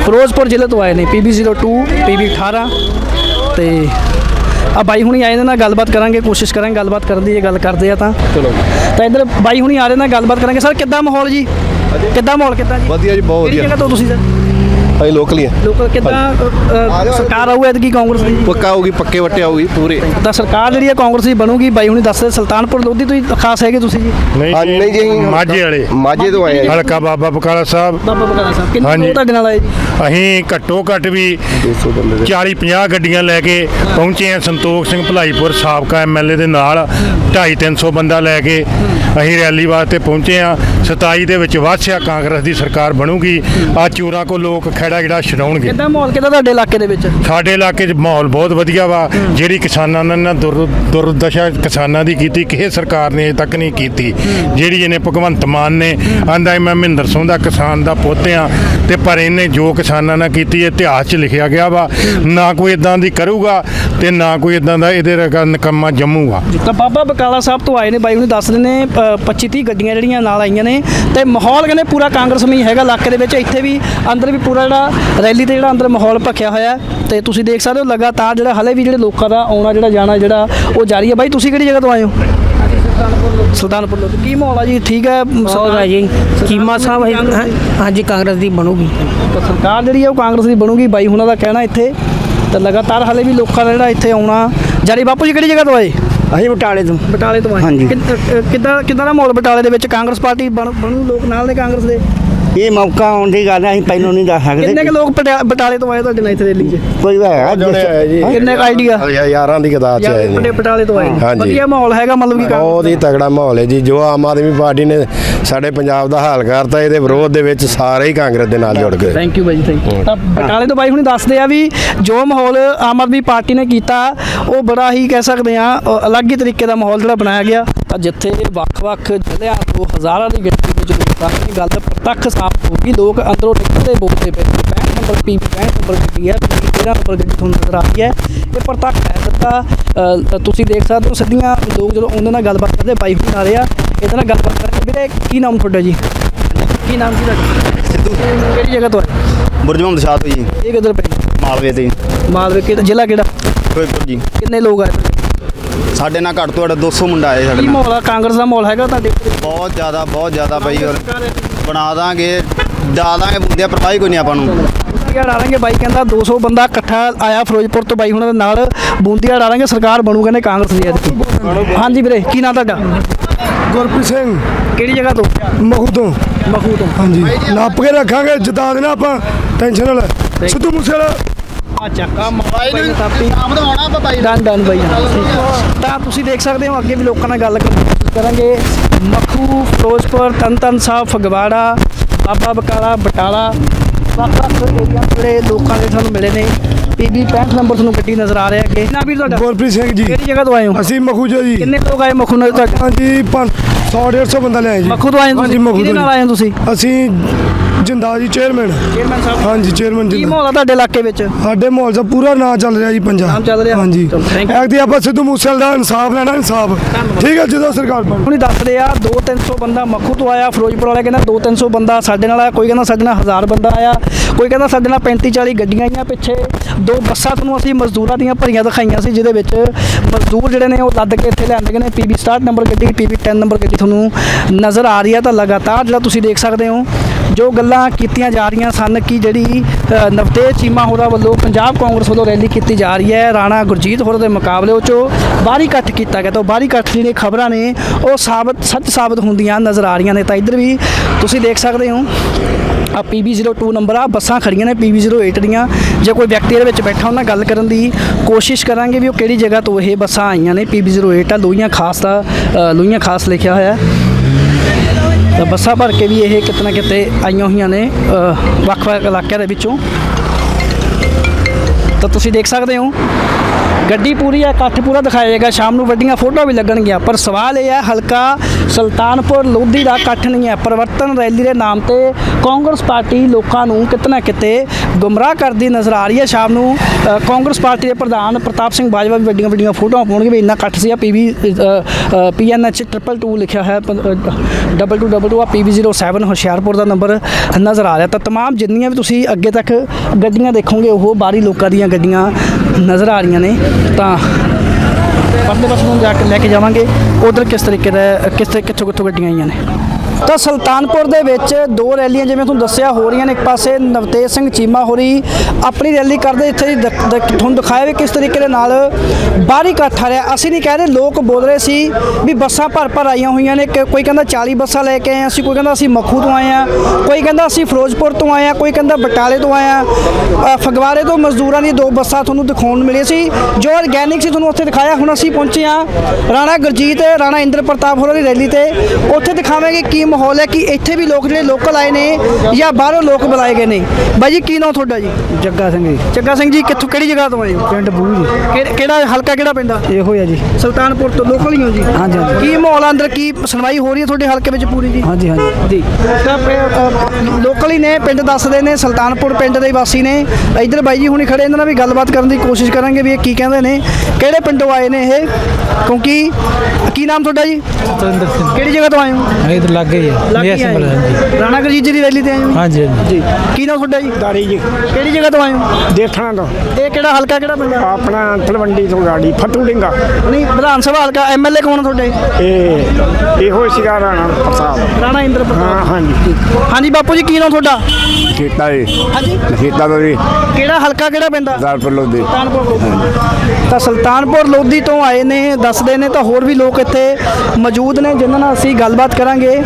ਫਿਰੋਜ਼ਪੁਰ ਜ਼ਿਲ੍ਹੇ ਤੋਂ ਆਏ ਨੇ। PB02 PB18 ਤੇ ਆ ਬਾਈ ਹੁਣੀ ਆਏ ਨੇ ਨਾਲ ਗੱਲਬਾਤ ਕਰਾਂਗੇ ਕੋਸ਼ਿਸ਼ ਕਰਾਂਗੇ ਗੱਲਬਾਤ ਕਰਨ ਦੀ ਜੇ ਗੱਲ ਕਰਦੇ ਆ ਤਾਂ। ਚਲੋ ਤਾਂ ਇੱਧਰ ਬਾਈ ਹੁਣੀ ਆ ਰਹੇ ਨਾਲ ਗੱਲਬਾਤ ਕਰਾਂਗੇ। ਸਰ ਕਿੱਦਾਂ ਮਾਹੌਲ ਜੀ? ਕਿੱਦਾਂ ਮਾਹੌਲ ਕਿੱਦਾਂ ਜੀ? ਵਧੀਆ ਜੀ ਬਹੁਤ ਕਿਹੜੀ ਜਗ੍ਹਾ ਤੋਂ ਤੁਸੀਂ ਸਰ? ਅਸੀਂ ਲੋਕਲ ਹੀ ਆ ਲੋਕਲ ਕਿੱਦਾਂ ਅ, ਅ, ਸਰਕਾਰ ਆਊ ਐਤਕੀ ਕਾਂਗਰਸ ਦੀ? ਪੱਕਾ ਹੋਊਗੀ ਪੱਕੇ ਵੱਟੇ ਆਊਗੀ ਪੂਰੇ। ਤਾਂ ਸਰਕਾਰ ਜਿਹੜੀ ਹੈ ਕਾਂਗਰਸ ਦੀ ਬਣੂਗੀ ਬਾਈ ਹੁਣੀ ਦੱਸਦੇ ਸੁਲਤਾਨਪੁਰ ਲੋਧੀ ਤੋਂ ਹੀ ਖਾਸ ਹੈਗੇ ਤੁਸੀਂ ਜੀ? ਹਾਂਜੀ ਨਹੀਂ ਜੀ ਮਾਝੇ ਵਾਲੇ। ਮਾਝੇ ਤੋਂ ਆਏ ਆ ਹਲਕਾ ਬਾਬਾ ਬਕਾਲਾ ਸਾਹਿਬ। ਬਾਬਾ ਬਕਾਲਾ ਸਾਹਿਬ ਕਿੰਨੇ ਹਾਂਜੀ। ਲੋਕ ਤੁਹਾਡੇ ਨਾਲ ਆਏ ਜੀ? ਅਸੀਂ ਘੱਟੋ ਘੱਟ ਵੀ 200 ਬੰਦੇ ਦੇ। 40 50 ਗੱਡੀਆਂ ਲੈ ਕੇ ਪਹੁੰਚੇ ਹਾਂ ਸੰਤੋਖ ਸਿੰਘ ਭਲਾਈਪੁਰ ਸਾਬਕਾ ਐਮਐਲਏ ਦੇ ਨਾਲ। 250 300 ਬੰਦਾ ਲੈ ਕੇ ਅਸੀਂ ਰੈਲੀ ਵਾਸਤੇ ਪਹੁੰਚੇ ਹਾਂ। 27 ਦੇ ਵਿੱਚ ਵਾਸਿਆ ਕਾਂਗਰਸ ਦੀ ਸਰਕਾਰ ਬਣੂਗੀ। ਆ ਚੋਰਾਂ ਕੋ ਲੋਕ ਖੜਾ ਜਿਹੜਾ ਛਡਾਉਣਗੇ। ਕਿੱਦਾਂ ਮਾਹੌਲ ਕਿੱਦਾਂ ਤੁਹਾਡੇ ਇਲਾਕੇ ਦੇ ਵਿੱਚ? ਸਾਡੇ ਇਲਾਕੇ 'ਚ ਮਾਹੌਲ ਬਹੁਤ ਵਧੀਆ ਵਾ। ਜਿਹੜੀ ਕਿਸਾਨਾਂ ਨਾਲ ਨਾ ਦੁਰ ਦੁਰਦਸ਼ਾ ਕਿਸਾਨਾਂ ਦੀ ਕੀਤੀ ਕਿਸੇ ਸਰਕਾਰ ਨੇ ਅਜੇ ਤੱਕ ਨਹੀਂ ਕੀਤੀ। ਜਿਹੜੀ ਇਹਨੇ ਭਗਵੰਤ ਮਾਨ ਨੇ ਆਂਦਾ ਮੈਂ ਮਹਿੰਦਰ ਸਿੰਘ ਦਾ ਕਿਸਾਨ ਦਾ ਪੁੱਤ ਆ ਤੇ ਪਰ ਇਹਨੇ ਜੋ ਕਿਸਾਨਾਂ ਨਾਲ ਕੀਤੀ ਇਤਿਹਾਸ 'ਚ ਲਿਖਿਆ ਗਿਆ ਵਾ। ਨਾ ਕੋਈ ਇਦਾਂ ਦੀ ਕਰੂਗਾ ਤੇ ਨਾ ਕੋਈ ਇਦਾਂ ਦਾ ਇਹਦੇ ਰਕਾ ਨਕਮਾ ਜੰਮੂਗਾ। ਤਾਂ ਬਾਬਾ ਬਕਾਲਾ ਸਾਹਿਬ ਤੋਂ ਆਏ ਨੇ ਬਾਈ ਉਹਨੇ ਦੱਸ ਨੇ 25 30 ਗੱਡੀਆਂ ਜਿਹੜੀਆਂ ਨਾਲ ਆਈਆਂ ਨੇ ਤੇ ਮਾਹੌਲ ਕਹਿੰਦੇ ਪੂਰਾ ਕਾਂਗਰਸਮਈ ਹੈਗਾ ਇਲਾਕੇ ਦੇ ਵਿੱਚ ਇੱਥੇ ਵੀ ਅੰਦਰ ਵੀ ਪੂਰਾ ਜਿਹੜਾ ਰੈਲੀ ਤੇ ਜਿਹੜਾ ਅੰਦਰ ਮਾਹੌਲ ਭਖਿਆ ਹੋਇਆ ਤੇ ਤੁਸੀਂ ਦੇਖ ਸਕਦੇ ਹੋ ਲਗਾਤਾਰ ਜਿਹੜਾ ਹਲੇ ਵੀ ਜਿਹੜੇ ਲੋਕਾਂ ਦਾ ਆਉਣਾ ਜਿਹੜਾ ਜਾਣਾ ਜਿਹੜਾ ਉਹ ਜਾਰੀ ਹੈ। ਬਾਈ ਤੁਸੀਂ ਕਿਹੜੀ ਜਗ੍ਹਾ ਤੋਂ ਆਏ ਹੋ? ਸੁਲਤਾਨਪੁਰ ਲੋਧੀ ਕੀ ਮਾਹੌਲ ਆ ਜੀ? ਠੀਕ ਹੈ? ਹੋਗਾ ਜੀ। ਚੀਮਾ ਸਾਹਿਬ ਹੈ- ਹਾਂਜੀ ਕਾਂਗਰਸ ਦੀ ਬਣੂਗੀ। ਸਰਕਾਰ ਜਿਹੜੀ ਹੈ ਉਹ ਕਾਂਗਰਸ ਦੀ ਬਣੂਗੀ ਬਾਈ ਹੁਣਾਂ ਦਾ ਕਹਿਣਾ ਇੱਥੇ। ਤਾਂ ਲਗਾਤਾਰ ਹਲੇ ਵੀ ਲੋਕਾਂ ਦਾ ਜਿਹੜਾ ਇੱਥੇ ਆਉਣਾ। ਜਾਰੀ ਬਾਪੂ ਜੀ ਕਿਹੜੀ ਜਗ੍ਹਾ ਤੋਂ ਆਏ? ਅਸੀਂ ਬਟਾਲੇ ਤੋਂ। ਬਟਾਲੇ ਤੋਂ ਆਏ। ਹਾਂਜੀ। ਕਿੱਦਾਂ ਕਿੱਦਾਂ ਦਾ ਮਾਹੌਲ ਬਟਾਲੇ ਦੇ ਵਿੱਚ? ਕਾਂਗਰਸ ਪਾਰਟੀ ਬਣ- ਬਣੂ ਲੋਕ ਨਾਲ ਨੇ ਕਾਂਗਰਸ ਦੇ? ਇਹ ਮੌਕਾ ਆਉਣ ਦੀ ਗੱਲ ਹੈ ਅਸੀਂ ਪਹਿਲਾਂ ਨਹੀਂ ਦੱਸ ਕਿੰਨੇ ਸਕਦੇ ਕੁ ਲੋਕ ਪਟਿਆ- ਬਟਾਲੇ ਤੋਂ ਆਏ ਤੁਹਾਡੇ ਨਾਲ ਇੱਥੇ ਰੈਲੀ 'ਚ? ਕੋਈ ਹੈਗਾ ਆਏ ਜੀ। ਕਿੰਨੇ ਆਈਡੀਆ ਯਾਰਾਂ ਦੀ ਕਦਾਰ ਚ ਆਏ ਨੇ ਬਟਾਲੇ ਤੋਂ ਆਏ। ਹਾਂਜੀ। ਵਧੀਆ ਮਾਹੌਲ ਹੈਗਾ ਮਤਲਬ ਕਿ ਬਹੁਤ ਹੀ ਤਗੜਾ ਮਾਹੌਲ ਹੈ ਜੀ। ਜੋ ਆਮ ਆਦਮੀ ਪਾਰਟੀ ਨੇ ਸਾਡੇ ਪੰਜਾਬ ਦਾ ਹਾਲ ਕਰਤਾ ਇਹਦੇ ਵਿਰੋਧ ਦੇ ਵਿੱਚ ਸਾਰੇ ਹੀ ਕਾਂਗਰਸ ਦੇ ਨਾਲ ਜੁੜ ਗਏ। ਥੈਂਕ ਯੂ ਬਾਈ ਥੈਂਕ ਯੂ ਤਾਂ ਬਟਾਲੇ ਤੋਂ ਬਾਈ ਹੁਣੀ ਦੱਸਦੇ ਆ ਵੀ ਜੋ ਮਾਹੌਲ ਆਮ ਆਦਮੀ ਪਾਰਟੀ ਨੇ ਕੀਤਾ ਉਹ ਬੜਾ ਹੀ ਕਹਿ ਸਕਦੇ ਆ ਅਲੱਗ ਹੀ ਤਰੀਕੇ ਦਾ ਮਾਹੌਲ ਜਿਹੜਾ ਬਣਾਇਆ ਗਿਆ। ਤਾਂ ਜਿੱਥੇ ਵੱਖ-ਵੱਖ ਜ਼ਿਲ੍ਹਿਆਂ ਤੋਂ ਹਜ਼ਾਰਾਂ ਦੀ ਗਿਣਤੀ ਵਿੱਚ ਲੋਕ ਸਾਹਮਣੇ ਗੱਲ ਪ੍ਰਤੱਖ ਸਾਫ਼ ਹੋ ਗਈ। ਲੋਕ ਅੰਦਰੋਂ ਨਿਕਲਦੇ ਬੋਲਦੇ ਪਏ 65 ਨੰਬਰ ਪੀ 65 ਨੰਬਰ ਗੱਡੀ ਹੈ ਪੀ 13 ਨੰਬਰ ਗੱਡੀ ਤੁਹਾਨੂੰ ਨਜ਼ਰ ਆ ਰਹੀ ਹੈ। ਇਹ ਪ੍ਰਤੱਖ ਹੈ। ਦਿੱਤਾ ਅ, ਤੁਸੀਂ ਦੇਖ ਸਕਦੇ ਹੋ ਸਿੱਧੀਆਂ ਲੋਕ ਜਦੋਂ ਉਹਨਾਂ ਨਾਲ ਗੱਲਬਾਤ ਕਰਦੇ ਬਾਈ ਹੁਣੀ ਆ ਰਹੇ। ਆ ਇਹਦੇ ਨਾਲ ਗੱਲਬਾਤ ਕਰਦੇ ਵੀਰੇ ਕੀ ਨਾਮ ਤੁਹਾਡਾ ਜੀ? ਕੀ ਨਾਮ ਕੀ ਤੁਹਾਡਾ? ਸਿੱਧੂ। ਕਿਹੜੀ ਜਗ੍ਹਾ ਤੋਂ ਆਏ? ਬੁਰਜ ਮੁਹੰਮਦ ਸ਼ਾਹ ਤੋਂ ਜੀ। ਇਹ ਕਿੱਧਰ ਪੈਂਦਾ ਮਾਲਵੇ ਤੇ। ਮਾਲਵੇ ਕਿਹੜਾ ਜ਼ਿਲ੍ਹਾ ਕਿਹੜਾ? ਫਿਰੋਜ਼ਪੁਰ ਜੀ। ਕਿੰਨੇ ਲੋਕ ਆਏ? ਸਾਡੇ ਨਾਲ ਘੱਟ ਤੋਂ ਘੱਟ 200 ਮੁੰਡਾ ਆਏ ਸਾਡੇ ਕੀ ਨਾਲ। ਮਾਹੌਲ ਆ? ਕਾਂਗਰਸ ਦਾ ਮਾਹੌਲ ਹੈਗਾ ਤੁਹਾਡੇ ਬਹੁਤ ਜ਼ਿਆਦਾ ਬਹੁਤ ਜ਼ਿਆਦਾ ਬਾਈ ਔਰ ਬਣਾ ਦਾਂਗੇ ਡਾ ਦਾਂਗੇ ਬੁੰਦਿਆ ਪਰਵਾਹੀ ਕੋਈ ਨਹੀਂ ਆਪਾਂ ਨੂੰ। ਬੂੰਦੀਆਂ ਡਾਲਾਂਗੇ ਬਾਈ ਕਹਿੰਦਾ 200 ਬੰਦਾ ਇਕੱਠਾ ਆਇਆ ਫਿਰੋਜ਼ਪੁਰ ਤੋਂ ਬਾਈ ਹੁਣਾਂ ਦੇ ਨਾਲ। ਬੂੰਦੀਆਂ ਡਾਲਾਂਗੇ ਸਰਕਾਰ ਬਣੂ ਕਹਿੰਦੇ ਕਾਂਗਰਸ ਦੀ ਐਤਕੀ ਹਾਂਜੀ ਵੀਰੇ ਕੀ ਨਾਂ ਤੁਹਾਡਾ? ਗੁਰਪ੍ਰੀਤ ਸਿੰਘ। ਕਿਹੜੀ ਜਗ੍ਹਾ ਤੋਂ? ਮਖੂ ਤੋਂ। ਮਖੂ ਤੋਂ। ਹਾਂਜੀ। ਨੱਪ ਕੇ ਰੱਖਾਂਗੇ ਜਿਤਾ ਦੇਣਾ ਆਪਾਂ ਟੈਨਸ਼ਨ ਨਾਲ ਸਿੱਧੂ ਮੂਸੇ ਵਾਲਾ ਆ ਚੱਕਾ ਬਾਈ ਨੂੰ ਨਾਮ ਦਵਾਉਣਾ ਆਪਾਂ ਬਾਈ ਡਨ ਡਨ ਬਾਈ। ਤਾਂ ਤੁਸੀਂ ਦੇਖ ਸਕਦੇ ਹੋ ਅੱਗੇ ਵੀ ਲੋਕਾਂ ਨਾਲ ਗੱਲ ਕਰ- ਕਰਾਂਗੇ। ਮਖੂ ਫਿਰੋਜ਼ਪੁਰ ਤਨਤਨ ਸਾਹਿਬ ਫਗਵਾੜਾ ਬਾਬਾ ਬਕਾਲਾ ਬਟਾਲਾ। ਵੱਖ ਵੱਖ ਏਰੀਆ ਜਿਹੜੇ ਲੋਕਾਂ ਦੇ ਤੁਹਾਨੂੰ ਮਿਲੇ ਨੇ। ਪੀਬੀ 65 ਨੰਬਰ ਤੁਹਾਨੂੰ ਗੱਡੀ ਨਜ਼ਰ ਆ ਰਿਹਾ ਅੱਗੇ ਨਾ ਵੀ ਤੁਹਾਡਾ ਗੁਰਪ੍ਰੀਤ ਸਿੰਘ ਜੀ ਕਿਹੜੀ ਜਗ੍ਹਾ ਤੋਂ ਆਏ ਹੋ? ਅਸੀਂ ਮਖੂ ਜੋ ਜੀ। ਕਿੰਨੇ ਲੋਕ ਆਏ ਮਖੂ ਨਾਲ ਤੁਹਾਡੇ? ਹਾਂਜੀ 100 150 ਬੰਦਾ ਲਿਆਏ ਜੀ। ਮਖੂ ਤੋਂ ਆਏ ਹਾਂਜੀ ਤੁਸੀਂ? ਮਖੂ ਕਿਹਦੇ ਤੋਂ ਨਾਲ ਆਏ ਹੋ ਤੁਸੀਂ? ਅਸੀਂ ਜਿੰਦਾ ਜੀ ਚੇਅਰਮੈਨ। ਚੇਅਰਮੈਨ ਸਾਹਿਬ। ਹਾਂਜੀ ਚੇਅਰਮੈਨ ਕੀ ਜਿੰਦਾ। ਮਾਹੌਲ ਆ ਤੁਹਾਡੇ ਇਲਾਕੇ ਵਿੱਚ? ਸਾਡੇ ਮਾਹੌਲ ਦਾ ਪੂਰਾ ਨਾਂ ਚੱਲ ਰਿਹਾ ਜੀ ਪੰਜਾਬ। ਨਾਮ ਚੱਲ ਰਿਹਾ? ਹਾਂਜੀ। ਚਲੋ, thank you. ਐਕਦੀ ਆਪਾਂ ਸਿੱਧੂ ਮੂਸੇਵਾਲੇ ਦਾ ਇਨਸਾਫ ਲੈਣਾ ਇਨਸਾਫ। ਠੀਕ ਹੈ ਜਦੋਂ ਸਰਕਾਰ ਬਣ। ਹੁਣੀ ਦੱਸ ਰਹੇ ਆ 2-300 ਬੰਦਾ ਮੱਖੂ ਤੋਂ ਆਇਆ ਫਿਰੋਜ਼ਪੁਰ ਵਾਲੇ ਕਹਿੰਦਾ 2-300 ਬੰਦਾ ਸਾਡੇ ਨਾਲ ਆਇਆ ਕੋਈ ਕਹਿੰਦਾ ਸਾਡੇ ਨਾਲ 1000 ਬੰਦਾ ਆਇਆ। ਕੋਈ ਕਹਿੰਦਾ ਸਾਡੇ ਨਾਲ 35-40 ਗੱਡੀਆਂ ਆਈਆਂ ਪਿੱਛੇ। ਦੋ ਬੱਸਾਂ ਤੁਹਾਨੂੰ ਅਸੀਂ ਮਜ਼ਦੂਰਾਂ ਦੀਆਂ ਭਰੀਆਂ ਦਿਖਾਈਆਂ ਸੀ, ਜਿਹਦੇ ਵਿੱਚ ਮਜ਼ਦੂਰ ਜਿਹੜੇ ਨੇ ਉਹ ਲੱਦ ਕੇ ਇੱਥੇ ਲਿਆਂਦੇ ਗਏ ਨੇ। ਪੀਬੀ 67 ਨੰਬਰ ਗੱਡੀ ਪੀਬੀ 10 ਨੰਬਰ ਗੱਡੀ ਤੁਹਾਨੂੰ ਨਜ਼ਰ ਆ ਰਹੀ ਹੈ ਤਾਂ ਲਗਾਤਾਰ ਜਿਹੜਾ ਤੁਸੀਂ ਦੇਖ ਸਕਦੇ ਹੋ, ਜੋ ਗੱਲਾਂ ਕੀਤੀਆਂ ਜਾ ਰਹੀਆਂ ਸਨ ਕਿ ਜਿਹੜੀ ਨਵਤੇਜ ਚੀਮਾ ਹੋਰਾਂ ਵੱਲੋਂ ਪੰਜਾਬ ਕਾਂਗਰਸ ਵੱਲੋਂ ਰੈਲੀ ਕੀਤੀ ਜਾ ਰਹੀ ਹੈ। ਰਾਣਾ ਗੁਰਜੀਤ ਹੋਰਾਂ ਦੇ ਮੁਕਾਬਲੇ ਉਹ 'ਚੋਂ ਬਾਹਰੀ ਇਕੱਠ ਕੀਤਾ ਗਿਆ ਤਾਂ ਉਹ ਬਾਹਰੀ ਇਕੱਠ ਜਿਹੜੀਆਂ ਖਬਰਾਂ ਨੇ, ਉਹ ਸਾਬਤ, ਸੱਚ ਸਾਬਤ ਹੁੰਦੀਆਂ ਨਜ਼ਰ ਆ ਰਹੀਆਂ ਨੇ। ਤਾਂ ਇੱਧਰ ਵੀ ਤੁਸੀਂ ਦੇਖ ਸਕਦੇ ਹੋ। ਆ PB02 ਨੰਬਰ ਆ, ਬੱਸਾਂ ਖੜੀਆਂ ਨੇ PB08 ਦੀਆਂ। ਜੇ ਕੋਈ ਵਿਅਕਤੀ ਇਹਦੇ ਵਿੱਚ ਬੈਠਾ ਉਹਨਾਂ ਗੱਲ ਕਰਨ ਦੀ ਕੋਸ਼ਿਸ਼ ਕਰਾਂਗੇ ਵੀ ਉਹ ਕਿਹੜੀ ਜਗ੍ਹਾ ਤੋਂ ਇਹ ਬੱਸਾਂ ਆਈਆਂ ਨੇ। PB08 ਆ, ਲੋਹੀਆਂ ਖਾਸ ਦਾ ਲੋਹੀਆਂ ਖਾਸ ਲਿਖਿਆ ਹੋਇਆ ਤਾਂ ਬੱਸਾਂ ਭਰ ਕੇ ਵੀ ਇਹ ਕਿਤੇ ਨਾ ਕਿਤੇ ਆਈਆਂ ਹੋਈਆਂ ਨੇ ਵੱਖ-ਵੱਖ ਇਲਾਕਿਆਂ ਦੇ ਵਿੱਚੋਂ। ਤਾਂ ਤੁਸੀਂ ਦੇਖ ਸਕਦੇ ਹੋ। ਗੱਡੀ ਪੂਰੀ ਹੈ ਇਕੱਠ ਪੂਰਾ ਦਿਖਾਇਆ ਜਾਏਗਾ। ਸ਼ਾਮ ਨੂੰ ਵੱਡੀਆਂ ਫੋਟੋਆਂ ਵੀ ਲੱਗਣਗੀਆਂ। ਪਰ ਸਵਾਲ ਇਹ ਹੈ ਹਲਕਾ ਸੁਲਤਾਨਪੁਰ ਲੋਧੀ ਦਾ ਇਕੱਠ ਨਹੀਂ ਹੈ। ਪਰਿਵਰਤਨ ਰੈਲੀ ਦੇ ਨਾਮ ਤੇ ਕਾਂਗਰਸ ਪਾਰਟੀ ਲੋਕਾਂ ਨੂੰ ਕਿਤੇ ਨਾ ਕਿਤੇ ਗੁੰਮਰਾਹ ਕਰਦੀ ਨਜ਼ਰ ਆ ਰਹੀ ਹੈ। ਸ਼ਾਮ ਨੂੰ ਕਾਂਗਰਸ ਪਾਰਟੀ ਦੇ ਪ੍ਰਧਾਨ ਪ੍ਰਤਾਪ ਸਿੰਘ ਬਾਜਵਾ ਵੀ ਵੱਡੀਆਂ ਵੱਡੀਆਂ ਫੋਟੋਆਂ ਪਾਉਣਗੇ ਵੀ ਇੰਨਾ ਇਕੱਠ ਸੀ। ਆ ਪੀਵੀ ਪੀਐਨਐਚ 222 ਲਿਖਿਆ ਹੈ। ਡਬਲ ਟੂ ਡਬਲ ਟੂ ਆ ਪੀਵੀ07 ਹੁਸ਼ਿਆਰਪੁਰ ਦਾ ਨੰਬਰ ਨਜ਼ਰ ਆ ਰਿਹਾ। ਤਾਂ ਤਮਾਮ ਜਿੰਨੀਆਂ ਵੀ ਤੁਸੀਂ ਅੱਗੇ ਤੱਕ ਗੱਡੀਆਂ ਦੇਖੋਗੇ, ਉਹ ਬਾਹਰੀ ਲੋਕਾਂ ਦੀਆਂ ਗੱਡੀਆਂ ਨਜ਼ਰ ਆ ਰਹੀਆਂ ਨੇ, ਤਾਂ ਪਰਲੇ ਪਾਸੇ ਨੂੰ ਜਾ ਕੇ ਲੈ ਕੇ ਜਾਵਾਂਗੇ। ਉਧਰ ਕਿਸ ਤਰੀਕੇ ਦਾ, ਕਿਸ ਕਿੱਥੋਂ ਕਿੱਥੋਂ ਗੱਡੀਆਂ ਆਈਆਂ ਨੇ? ਤਾਂ ਸੁਲਤਾਨਪੁਰ ਦੇ ਵਿੱਚ ਦੋ ਰੈਲੀਆਂ ਜਿਵੇਂ ਤੁਹਾਨੂੰ ਦੱਸਿਆ ਹੋ ਰਹੀਆਂ ਨੇ ਇੱਕ ਪਾਸੇ ਨਵਤੇਜ ਸਿੰਘ ਚੀਮਾ ਹੋਰੀ ਆਪਣੀ ਰੈਲੀ ਕਰਦੇ ਇੱਥੇ ਦੀ ਤੁਹਾਨੂੰ ਦਿਖਾਇਆ ਵੀ ਕਿਸ ਤਰੀਕੇ ਦੇ ਨਾਲ ਬਾਹਰੀ ਇਕੱਠ ਆ ਰਿਹਾ। ਅਸੀਂ ਨਹੀਂ ਕਹਿ ਰਹੇ ਲੋਕ ਬੋਲ ਰਹੇ ਸੀ ਵੀ ਬੱਸਾਂ ਭਰ ਭਰ ਆਈਆਂ ਹੋਈਆਂ ਨੇ ਕਿ ਕੋਈ ਕਹਿੰਦਾ 40 ਬੱਸਾਂ ਲੈ ਕੇ ਆਏ ਹਾਂ ਅਸੀਂ ਕੋਈ ਕਹਿੰਦਾ ਅਸੀਂ ਮੱਖੂ ਤੋਂ ਆਏ ਆ ਕੋਈ ਕਹਿੰਦਾ ਅਸੀਂ ਫਿਰੋਜ਼ਪੁਰ ਤੋਂ ਆਏ ਆ ਕੋਈ ਕਹਿੰਦਾ ਬਟਾਲੇ ਤੋਂ ਆਏ ਆ ਅ, ਫਗਵਾੜੇ ਤੋਂ ਮਜ਼ਦੂਰਾਂ ਦੀਆਂ ਦੋ ਬੱਸਾਂ ਤੁਹਾਨੂੰ ਦਿਖਾਉਣ ਨੂੰ ਮਿਲੀਆਂ ਸੀ। ਜੋ ਆਰਗੈਨਿਕ ਸੀ ਤੁਹਾਨੂੰ ਉੱਥੇ ਦਿਖਾਇਆ ਹੁਣ ਅਸੀਂ ਪਹੁੰਚੇ ਆ ਰਾਣਾ ਗੁਰਜੀਤ ਰਾਣਾ ਇੰਦਰ ਪ੍ਰਤਾਪ ਹੋਰਾਂ ਦੀ ਰੈਲੀ ਤੇ। ਉੱਥੇ ਦਿਖਾਵਾਂਗੇ ਕੀ ਮਾਹੌਲ ਹੈ ਕਿ ਇੱਥੇ ਵੀ ਲੋਕ ਜਿਹੜੇ ਲੋਕਲ ਆਏ ਨੇ ਜਾਂ ਬਾਹਰੋਂ ਲੋਕ ਬੁਲਾਏ ਗਏ ਨੇ। ਬਾਈ ਜੀ ਕੀ ਨਾਮ ਤੁਹਾਡਾ ਜੀ? ਜੱਗਾ ਸਿੰਘ ਜੀ। ਜੱਗਾ ਸਿੰਘ ਜੀ ਕਿੱਥੋਂ ਕਿਹੜੀ ਜਗ੍ਹਾ ਤੋਂ ਆਏ ਹੋ? ਪਿੰਡ ਬੂਹ ਜੀ। ਕਿਹੜਾ- ਕਿਹੜਾ ਹਲਕਾ ਕਿਹੜਾ ਪੈਂਦਾ ਇਹੋ ਹੀ ਆ ਜੀ। ਸੁਲਤਾਨਪੁਰ ਤੋਂ ਲੋਕਲ ਹੀ ਹੋ ਜੀ? ਹਾਂਜੀ, ਹਾਂਜੀ। ਕੀ ਮਾਹੌਲ ਆ ਅੰਦਰ? ਕੀ ਸੁਣਵਾਈ ਹੋ ਰਹੀ ਹੈ ਤੁਹਾਡੇ ਹਲਕੇ ਵਿੱਚ ਪੂਰੀ ਜੀ? ਹਾਂਜੀ ਹਾਂਜੀ। ਜੀ। ਤਾਂ ਲੋਕਲ ਹੀ ਨੇ ਪਿੰਡ ਦੱਸਦੇ ਨੇ ਸੁਲਤਾਨਪੁਰ ਪਿੰਡ ਦੇ ਹੀ ਵਾਸੀ ਨੇ। ਇੱਧਰ ਬਾਈ ਜੀ ਹੁਣੀ ਖੜੇ ਇਹਨਾਂ ਨਾਲ ਵੀ ਗੱਲਬਾਤ ਕਰਨ ਦੀ ਕੋਸ਼ਿਸ਼ ਕਰਾਂਗੇ ਵੀ ਇਹ ਕੀ ਕਹਿੰਦੇ ਨੇ। ਕਿਹੜੇ ਪਿੰਡੋਂ ਆਏ ਨੇ ਇਹ? ਕਿਉਂਕਿ ਕੀ ਨਾਮ ਤੁਹਾਡਾ ਜੀ? ਸਤਿੰਦਰ ਸਿੰਘ। ਕਿਹੜੀ ਜਗ੍ਹਾ ਤੋਂ ਆਏ ਹੋ? ਇਹ ਤਾਂ ਲੱਗ ਗਈ ਹੈ ਲਾਗੀ ਆਏ ਹੋ। ਰਾਣਾ ਗੁਰਜੀਤ ਜੀ ਦੀ ਰੈਲੀ ਤੇ ਆਏ ਹੋ? ਜੀ? ਹਾਂਜੀ। ਜੀ। ਕੀ ਨਾਮ ਤੁਹਾਡਾ ਜੀ? ਦਾੜੀ ਜੀ। ਕਿਹੜੀ ਜਗ੍ਹਾ ਤੋਂ ਆਏ ਹੋ? ਦੇਖਣਾ ਤੋਂ। ਇਹ ਕਿਹੜਾ ਹਲਕਾ ਕਿਹੜਾ ਪਿੰਡ ਆ? ਆਪਣਾ ਤਲਵੰਡੀ ਤੋਂ ਗਾੜੀ ਫੱਟੂ ਡਿੰਗਾ। ਨਹੀਂ ਵਿਧਾਨ ਸਭਾ ਹਲਕਾ ਐਮਐਲਏ ਕੌਣ ਆ ਤੁਹਾਡੇ? ਇਹ ਇਹੋ ਸੀਗਾ ਰਾਣਾ ਪ੍ਰਤਾਪ। ਰਾਣਾ ਇੰਦਰ ਹਾਂ ਪ੍ਰਤਾਪ ਹਾਂਜੀ। ਹਾਂਜੀ ਬਾਪੂ ਜੀ ਕੀ ਨਾਮ ਤੁਹਾਡਾ? ਕੀਤਾ ਜੀ। ਹਾਂਜੀ। ਕੀਤਾ ਤਾਂ ਜੀ। ਕਿਹੜਾ ਹਲਕਾ ਕਿਹੜਾ ਪੈਂਦਾ ਦਾਰਪੁਰ ਲੋਦੀ ਸੁਲਤਾਨਪੁਰ ਲੋਧੀ। ਤਾਂ ਸੁਲਤਾਨਪੁਰ ਲੋਧੀ ਤੋਂ ਆਏ ਨੇ ਦੱਸਦੇ ਨੇ ਤਾਂ ਹੋਰ ਵੀ ਲੋਕ ਇੱਥੇ ਮੌਜੂਦ ਨੇ ਜਿਨ੍ਹਾਂ ਨਾਲ ਅਸੀਂ ਗੱਲਬਾਤ ਕਰਾਂਗੇ।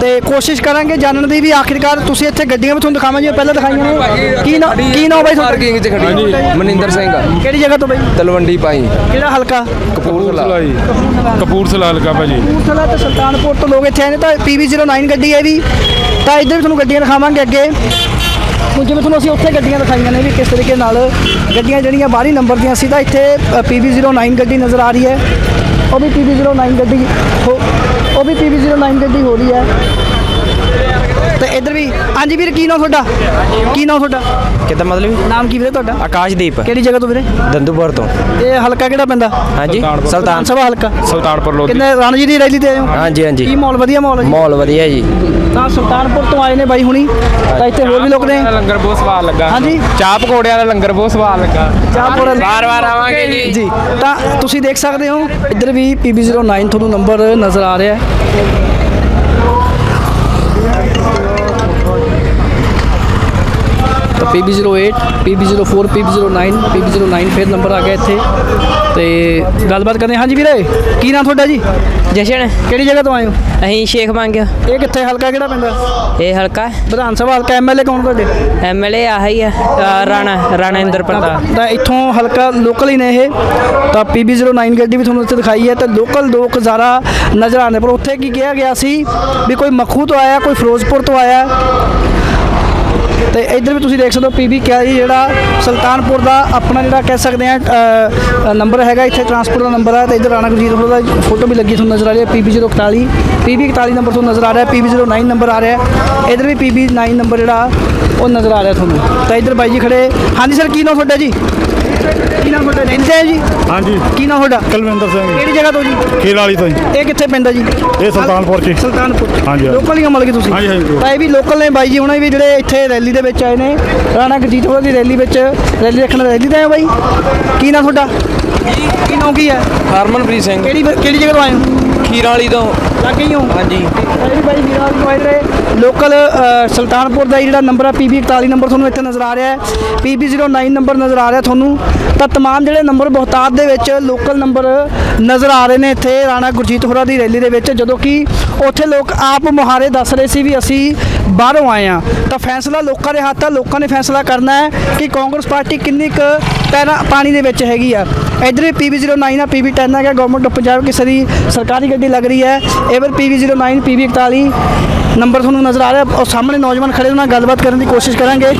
ਤੇ ਕੋਸ਼ਿਸ਼ ਕਰਾਂਗੇ ਜਾਣਨ ਦੀ ਵੀ ਆਖਿਰਕਾਰ ਤੁਸੀਂ ਇੱਥੇ ਗੱਡੀਆਂ ਵੀ ਤੁਹਾਨੂੰ ਦਿਖਾਵਾਂ ਜੀ ਪਹਿਲਾਂ ਦਿਖਾਈਆਂ ਨੇ। ਕੀ ਨਾ ਕੀ ਨਾਮ ਬਾਈ ਤੁਹਾਡਾ? ਪਾਰਕਿੰਗ 'ਚ ਖੜੀ ਮਨਿੰਦਰ ਸਿੰਘ। ਕਿਹੜੀ ਜਗ੍ਹਾ ਤੋਂ ਬਾਈ? ਤਲਵੰਡੀ ਪਾਈ ਕਿਹੜਾ ਹਲਕਾ? ਕਪੂਰਥਲਾ। ਜੀ। ਕਪੂਰਥਲਾ ਹਲਕਾ ਭਾਜੀ। ਕਪੂਰਥਲਾ ਤੇ ਸੁਲਤਾਨਪੁਰ ਤੋਂ ਲੋਕ ਇੱਥੇ ਆਏ ਨੇ ਤਾਂ PV09 ਗੱਡੀ ਹੈ ਵੀ। ਤਾਂ ਇੱਧਰ ਵੀ ਤੁਹਾਨੂੰ ਗੱਡੀਆਂ ਦਿਖਾਵਾਂਗੇ ਅੱਗੇ। ਹੁਣ ਜਿਵੇਂ ਤੁਹਾਨੂੰ ਅਸੀਂ ਉੱਥੇ ਗੱਡੀਆਂ ਦਿਖਾਈਆਂ ਨੇ ਵੀ ਕਿਸ ਤਰੀਕੇ ਨਾਲ ਗੱਡੀਆਂ ਜਿਹੜੀਆਂ ਬਾਹਰੀ ਨੰਬਰ ਦੀਆਂ ਸੀ ਤਾਂ ਇੱਥੇ PV09 ਗੱਡੀ ਨਜ਼ਰ ਆ ਰਹੀ ਹੈ। ਉਹ ਵੀ PV09 ਗੱਡੀ ਹੋ ਉਹ ਵੀ PV09 ਗੱਡੀ ਹੋ ਰਹੀ ਹੈ। ਤੇ ਇੱਧਰ ਵੀ। ਹਾਂਜੀ ਵੀਰ ਕੀ ਨਾਮ ਤੁਹਾਡਾ? ਕੀ ਨਾਮ ਤੁਹਾਡਾ? ਕਿਦਾਂ ਮਤਲਬ? ਨਾਮ ਕੀ ਵੀਰੇ ਤੁਹਾਡਾ? ਆਕਾਸ਼ਦੀਪ। ਕਿਹੜੀ ਜਗ੍ਹਾ ਤੋਂ ਵੀਰੇ? ਦੰਦੂਪੁਰ ਤੋਂ। ਇਹ ਹਲਕਾ ਕਿਹੜਾ ਪੈਂਦਾ? ਹਾਂਜੀ ਸੁਲਤਾਨ ਸਭਾ ਹਲਕਾ। ਸੁਲਤਾਨਪੁਰ ਲੋਧੀ। ਕਿੰਨੇ ਰਾਣੀ ਜੀ ਦੀ ਰੈਲੀ ਤੇ ਆਏ ਹੋ? ਹਾਂਜੀ ਹਾਂਜੀ। ਕੀ ਮਾਹੌਲ ਵਧੀਆ ਮਾਹੌਲ ਹੈ ਜੀ? ਮਾਹੌਲ ਵਧੀਆ ਜੀ। ਤਾਂ ਸੁਲਤਾਨਪੁਰ ਤੋਂ ਆਏ ਨੇ ਬਾਈ ਹੁਣੀ। ਤਾਂ ਇੱਥੇ ਹੋਰ ਵੀ ਲੋਕ ਨੇ। ਲੰਗਰ ਬਹੁਤ ਸਵਾਦ ਲੱਗਾ। ਹਾਂਜੀ। ਚਾਹ ਪਕੌੜਿਆਂ ਦਾ ਲੰਗਰ ਬਹੁਤ ਸਵਾਦ ਲੱਗਾ। ਚਾਹ ਪੋੜਾ ਵਾਰ ਵਾਰ ਆਵਾਂਗੇ ਜੀ। ਜੀ। ਤਾਂ ਤੁਸੀਂ ਦੇਖ ਸਕਦੇ ਹੋ ਇੱਧਰ ਵੀ PB09 ਤੁਹਾਨੂੰ ਨੰਬਰ ਨਜ਼ਰ ਆ ਰਿਹਾ ਹੈ। PB08 PB04 PB09 PB09 ਫਿਰ ਨੰਬਰ ਆ ਗਿਆ ਇੱਥੇ। ਤੇ ਗੱਲਬਾਤ ਕਰਦੇ ਹਾਂ। ਹਾਂਜੀ ਵੀਰੇ ਕੀ ਨਾਮ ਤੁਹਾਡਾ ਜੀ? ਜਸ਼ਨ। ਕਿਹੜੀ ਜਗ੍ਹਾ ਤੋਂ ਆਏ ਹੋ? ਅਸੀਂ ਸ਼ੇਖ ਮੰਗਿਆ ਇਹ ਕਿੱਥੇ ਹਲਕਾ ਕਿਹੜਾ ਪੈਂਦਾ ਇਹ ਹਲਕਾ ਵਿਧਾਨ ਸਭਾ ਹਲਕਾ ਐਮਐਲਏ ਕੌਣ ਤੁਹਾਡੇ? ਐਮਐਲਏ ਆਹੀ ਆ ਅ, ਰਾਣਾ ਰਾਣਾ ਇੰਦਰ ਪ੍ਰਤਾਪ ਤਾਂ ਇੱਥੋਂ ਹਲਕਾ ਲੋਕਲ ਹੀ ਨੇ ਇਹ। ਤਾਂ PB09 ਗੱਡੀ ਵੀ ਤੁਹਾਨੂੰ ਇੱਥੇ ਦਿਖਾਈ ਹੈ। ਤੇ ਲੋਕਲ ਲੋਕ ਜ਼ਿਆਦਾ ਨਜ਼ਰ ਆਉਂਦੇ ਪਰ ਉੱਥੇ ਕੀ ਕਿਹਾ ਗਿਆ ਸੀ ਵੀ ਕੋਈ ਮੱਖੂ ਤੋਂ ਆਇਆ ਕੋਈ ਫਿਰੋਜ਼ਪੁਰ ਤੋਂ ਆਇਆ? ਤੇ ਇੱਧਰ ਵੀ ਤੁਸੀਂ ਦੇਖ ਸਕਦੇ ਹੋ PB ਕਿਆ ਜੀ, ਜਿਹੜਾ ਸੁਲਤਾਨਪੁਰ ਦਾ ਆਪਣਾ ਜਿਹੜਾ ਕਹਿ ਸਕਦੇ ਆ ਨੰਬਰ ਹੈਗਾ, ਇੱਥੇ ਟਰਾਂਸਪੋਰਟ ਦਾ ਨੰਬਰ ਹੈ ਤੇ ਇੱਧਰ ਰਾਣਾ ਗੁਰਜੀਤ ਹੋਰਾਂ ਦਾ ਫੋਟੋ ਵੀ ਲੱਗੀ ਤੁਹਾਨੂੰ ਨਜ਼ਰ ਆ ਰਹੀ ਹੈ PB041 PB41 ਨੰਬਰ ਤੁਹਾਨੂੰ ਨਜ਼ਰ ਆ ਰਿਹਾ ਹੈ PB09 ਨੰਬਰ ਆ ਰਿਹਾ ਹੈ। ਇੱਧਰ ਵੀ PB9 ਨੰਬਰ ਜਿਹੜਾ, ਉਹ ਨਜ਼ਰ ਆ ਰਿਹਾ ਤੁਹਾਨੂੰ। ਤਾਂ ਇੱਧਰ ਬਾਈ ਜੀ ਖੜੇ। ਹਾਂਜੀ ਸਰ ਕੀ ਨਾਮ ਤੁਹਾਡਾ ਜੀ? ਕੀ ਨਾਮ ਤੁਹਾਡਾ ਰਹਿੰਦੇ ਆ ਜੀ? ਹਾਂਜੀ। ਕੀ ਨਾਮ ਤੁਹਾਡਾ? ਕੁਲਵਿੰਦਰ ਸਿੰਘ ਕਿਹੜੀ ਜਗ੍ਹਾ ਤੋਂ ਜੀ? ਖੇਲ ਵਾਲੀ ਤੋਂ ਜੀ। ਇਹ ਕਿੱਥੇ ਪੈਂਦਾ ਜੀ? ਇਹ ਸੁਲਤਾਨਪੁਰ 'ਚ। ਸੁਲਤਾਨਪੁਰ। ਹਾਂਜੀ। ਲੋਕਲ ਹੀ ਅਮਲ ਕੇ ਤੁਸੀਂ? ਹਾਂਜੀ, ਹਾਂਜੀ। ਤਾਂ ਇਹ ਵੀ ਲੋਕਲ ਨੇ ਬਾਈ ਜੀ ਹੁਣੇ ਵੀ ਜਿਹੜੇ ਇੱਥੇ ਰੈਲੀ ਦੇ ਵਿੱਚ ਆਏ ਨੇ ਰਾਣਾ ਗੁਰਜੀਤ ਹੋਰਾਂ ਦੀ ਰੈਲੀ ਵਿੱਚ ਰੈਲੀ ਦੇਖਣ ਰੈਲੀ ਤੇ ਆਏ ਹੋ ਬਾਈ? ਕੀ ਨਾਮ ਤੁਹਾਡਾ? ਕੀ ਨਾਮ ਕੀ ਹੈ? ਹਰਮਨਪ੍ਰੀਤ ਸਿੰਘ। ਕਿਹੜੀ ਕਿਹੜੀ ਜਗ੍ਹਾ ਤੋਂ ਆਏ ਹੋ? ਖੀਰਾਂ ਵਾਲੀ ਤੋਂ। ਲੱਗੇ ਹੀ ਹੋ? ਹਾਂਜੀ। ਇਹ ਵੀ ਬਾਈ ਵੀਰਾਂ ਦੀ ਆਏ ਨੇ। ਲੋਕਲ ਸੁਲਤਾਨਪੁਰ ਦਾ ਜਿਹੜਾ ਨੰਬਰ ਆ PB 41 ਨੰਬਰ ਤੁਹਾਨੂੰ ਇੱਥੇ ਨਜ਼ਰ ਆ ਰਿਹਾ ਹੈ। PB 09 ਨੰਬਰ ਨਜ਼ਰ ਆ ਰਿਹਾ ਤੁਹਾਨੂੰ। ਤਾਂ तमाम ਜਿਹੜੇ ਨੰਬਰ ਬਹੁਤਾਤ ਦੇ ਵਿੱਚ ਲੋਕਲ ਨੰਬਰ ਨਜ਼ਰ ਆ ਰਹੇ ਨੇ ਇੱਥੇ ਰਾਣਾ ਗੁਰਜੀਤ ਹੋਰਾਂ ਦੀ ਰੈਲੀ ਦੇ ਵਿੱਚ ਜਦੋਂ ਕਿ ਉੱਥੇ ਲੋਕ ਆਪ ਮੁਹਾਰੇ ਦੱਸ ਰਹੇ ਸੀ ਵੀ ਅਸੀਂ ਬਾਹਰੋਂ ਆਏ ਆ ਤਾਂ ਫੈਸਲਾ ਲੋਕਾਂ ਦੇ ਹੱਥ ਆ ਲੋਕਾਂ ਨੇ ਫੈਸਲਾ ਕਰਨਾ ਹੈ ਕਿ ਕਾਂਗਰਸ ਪਾਰਟੀ ਕਿੰਨੀ ਕੁ ਪੈਰਾਂ ਪਾਣੀ ਦੇ ਵਿੱਚ ਹੈਗੀ ਆ ਇਧਰ ਵੀ PB09 ਆ PB10 ਹੈਗਾ ਗਵਰਨਮੈਂਟ ਆਫ ਪੰਜਾਬ ਕਿਸੇ ਦੀ ਸਰਕਾਰੀ ਗੱਡੀ ਲੱਗ ਰਹੀ ਹੈ ਏਵਰ PB09 PB41 ਨੰਬਰ ਤੁਹਾਨੂੰ ਨਜ਼ਰ ਆ ਰਿਹਾ ਉਹ ਸਾਹਮਣੇ ਨੌਜਵਾਨ ਖੜੇ ਉਹਨਾਂ ਨਾਲ ਗੱਲਬਾਤ ਕਰਨ ਦੀ ਕੋਸ਼ਿਸ਼ ਕਰਾਂਗੇ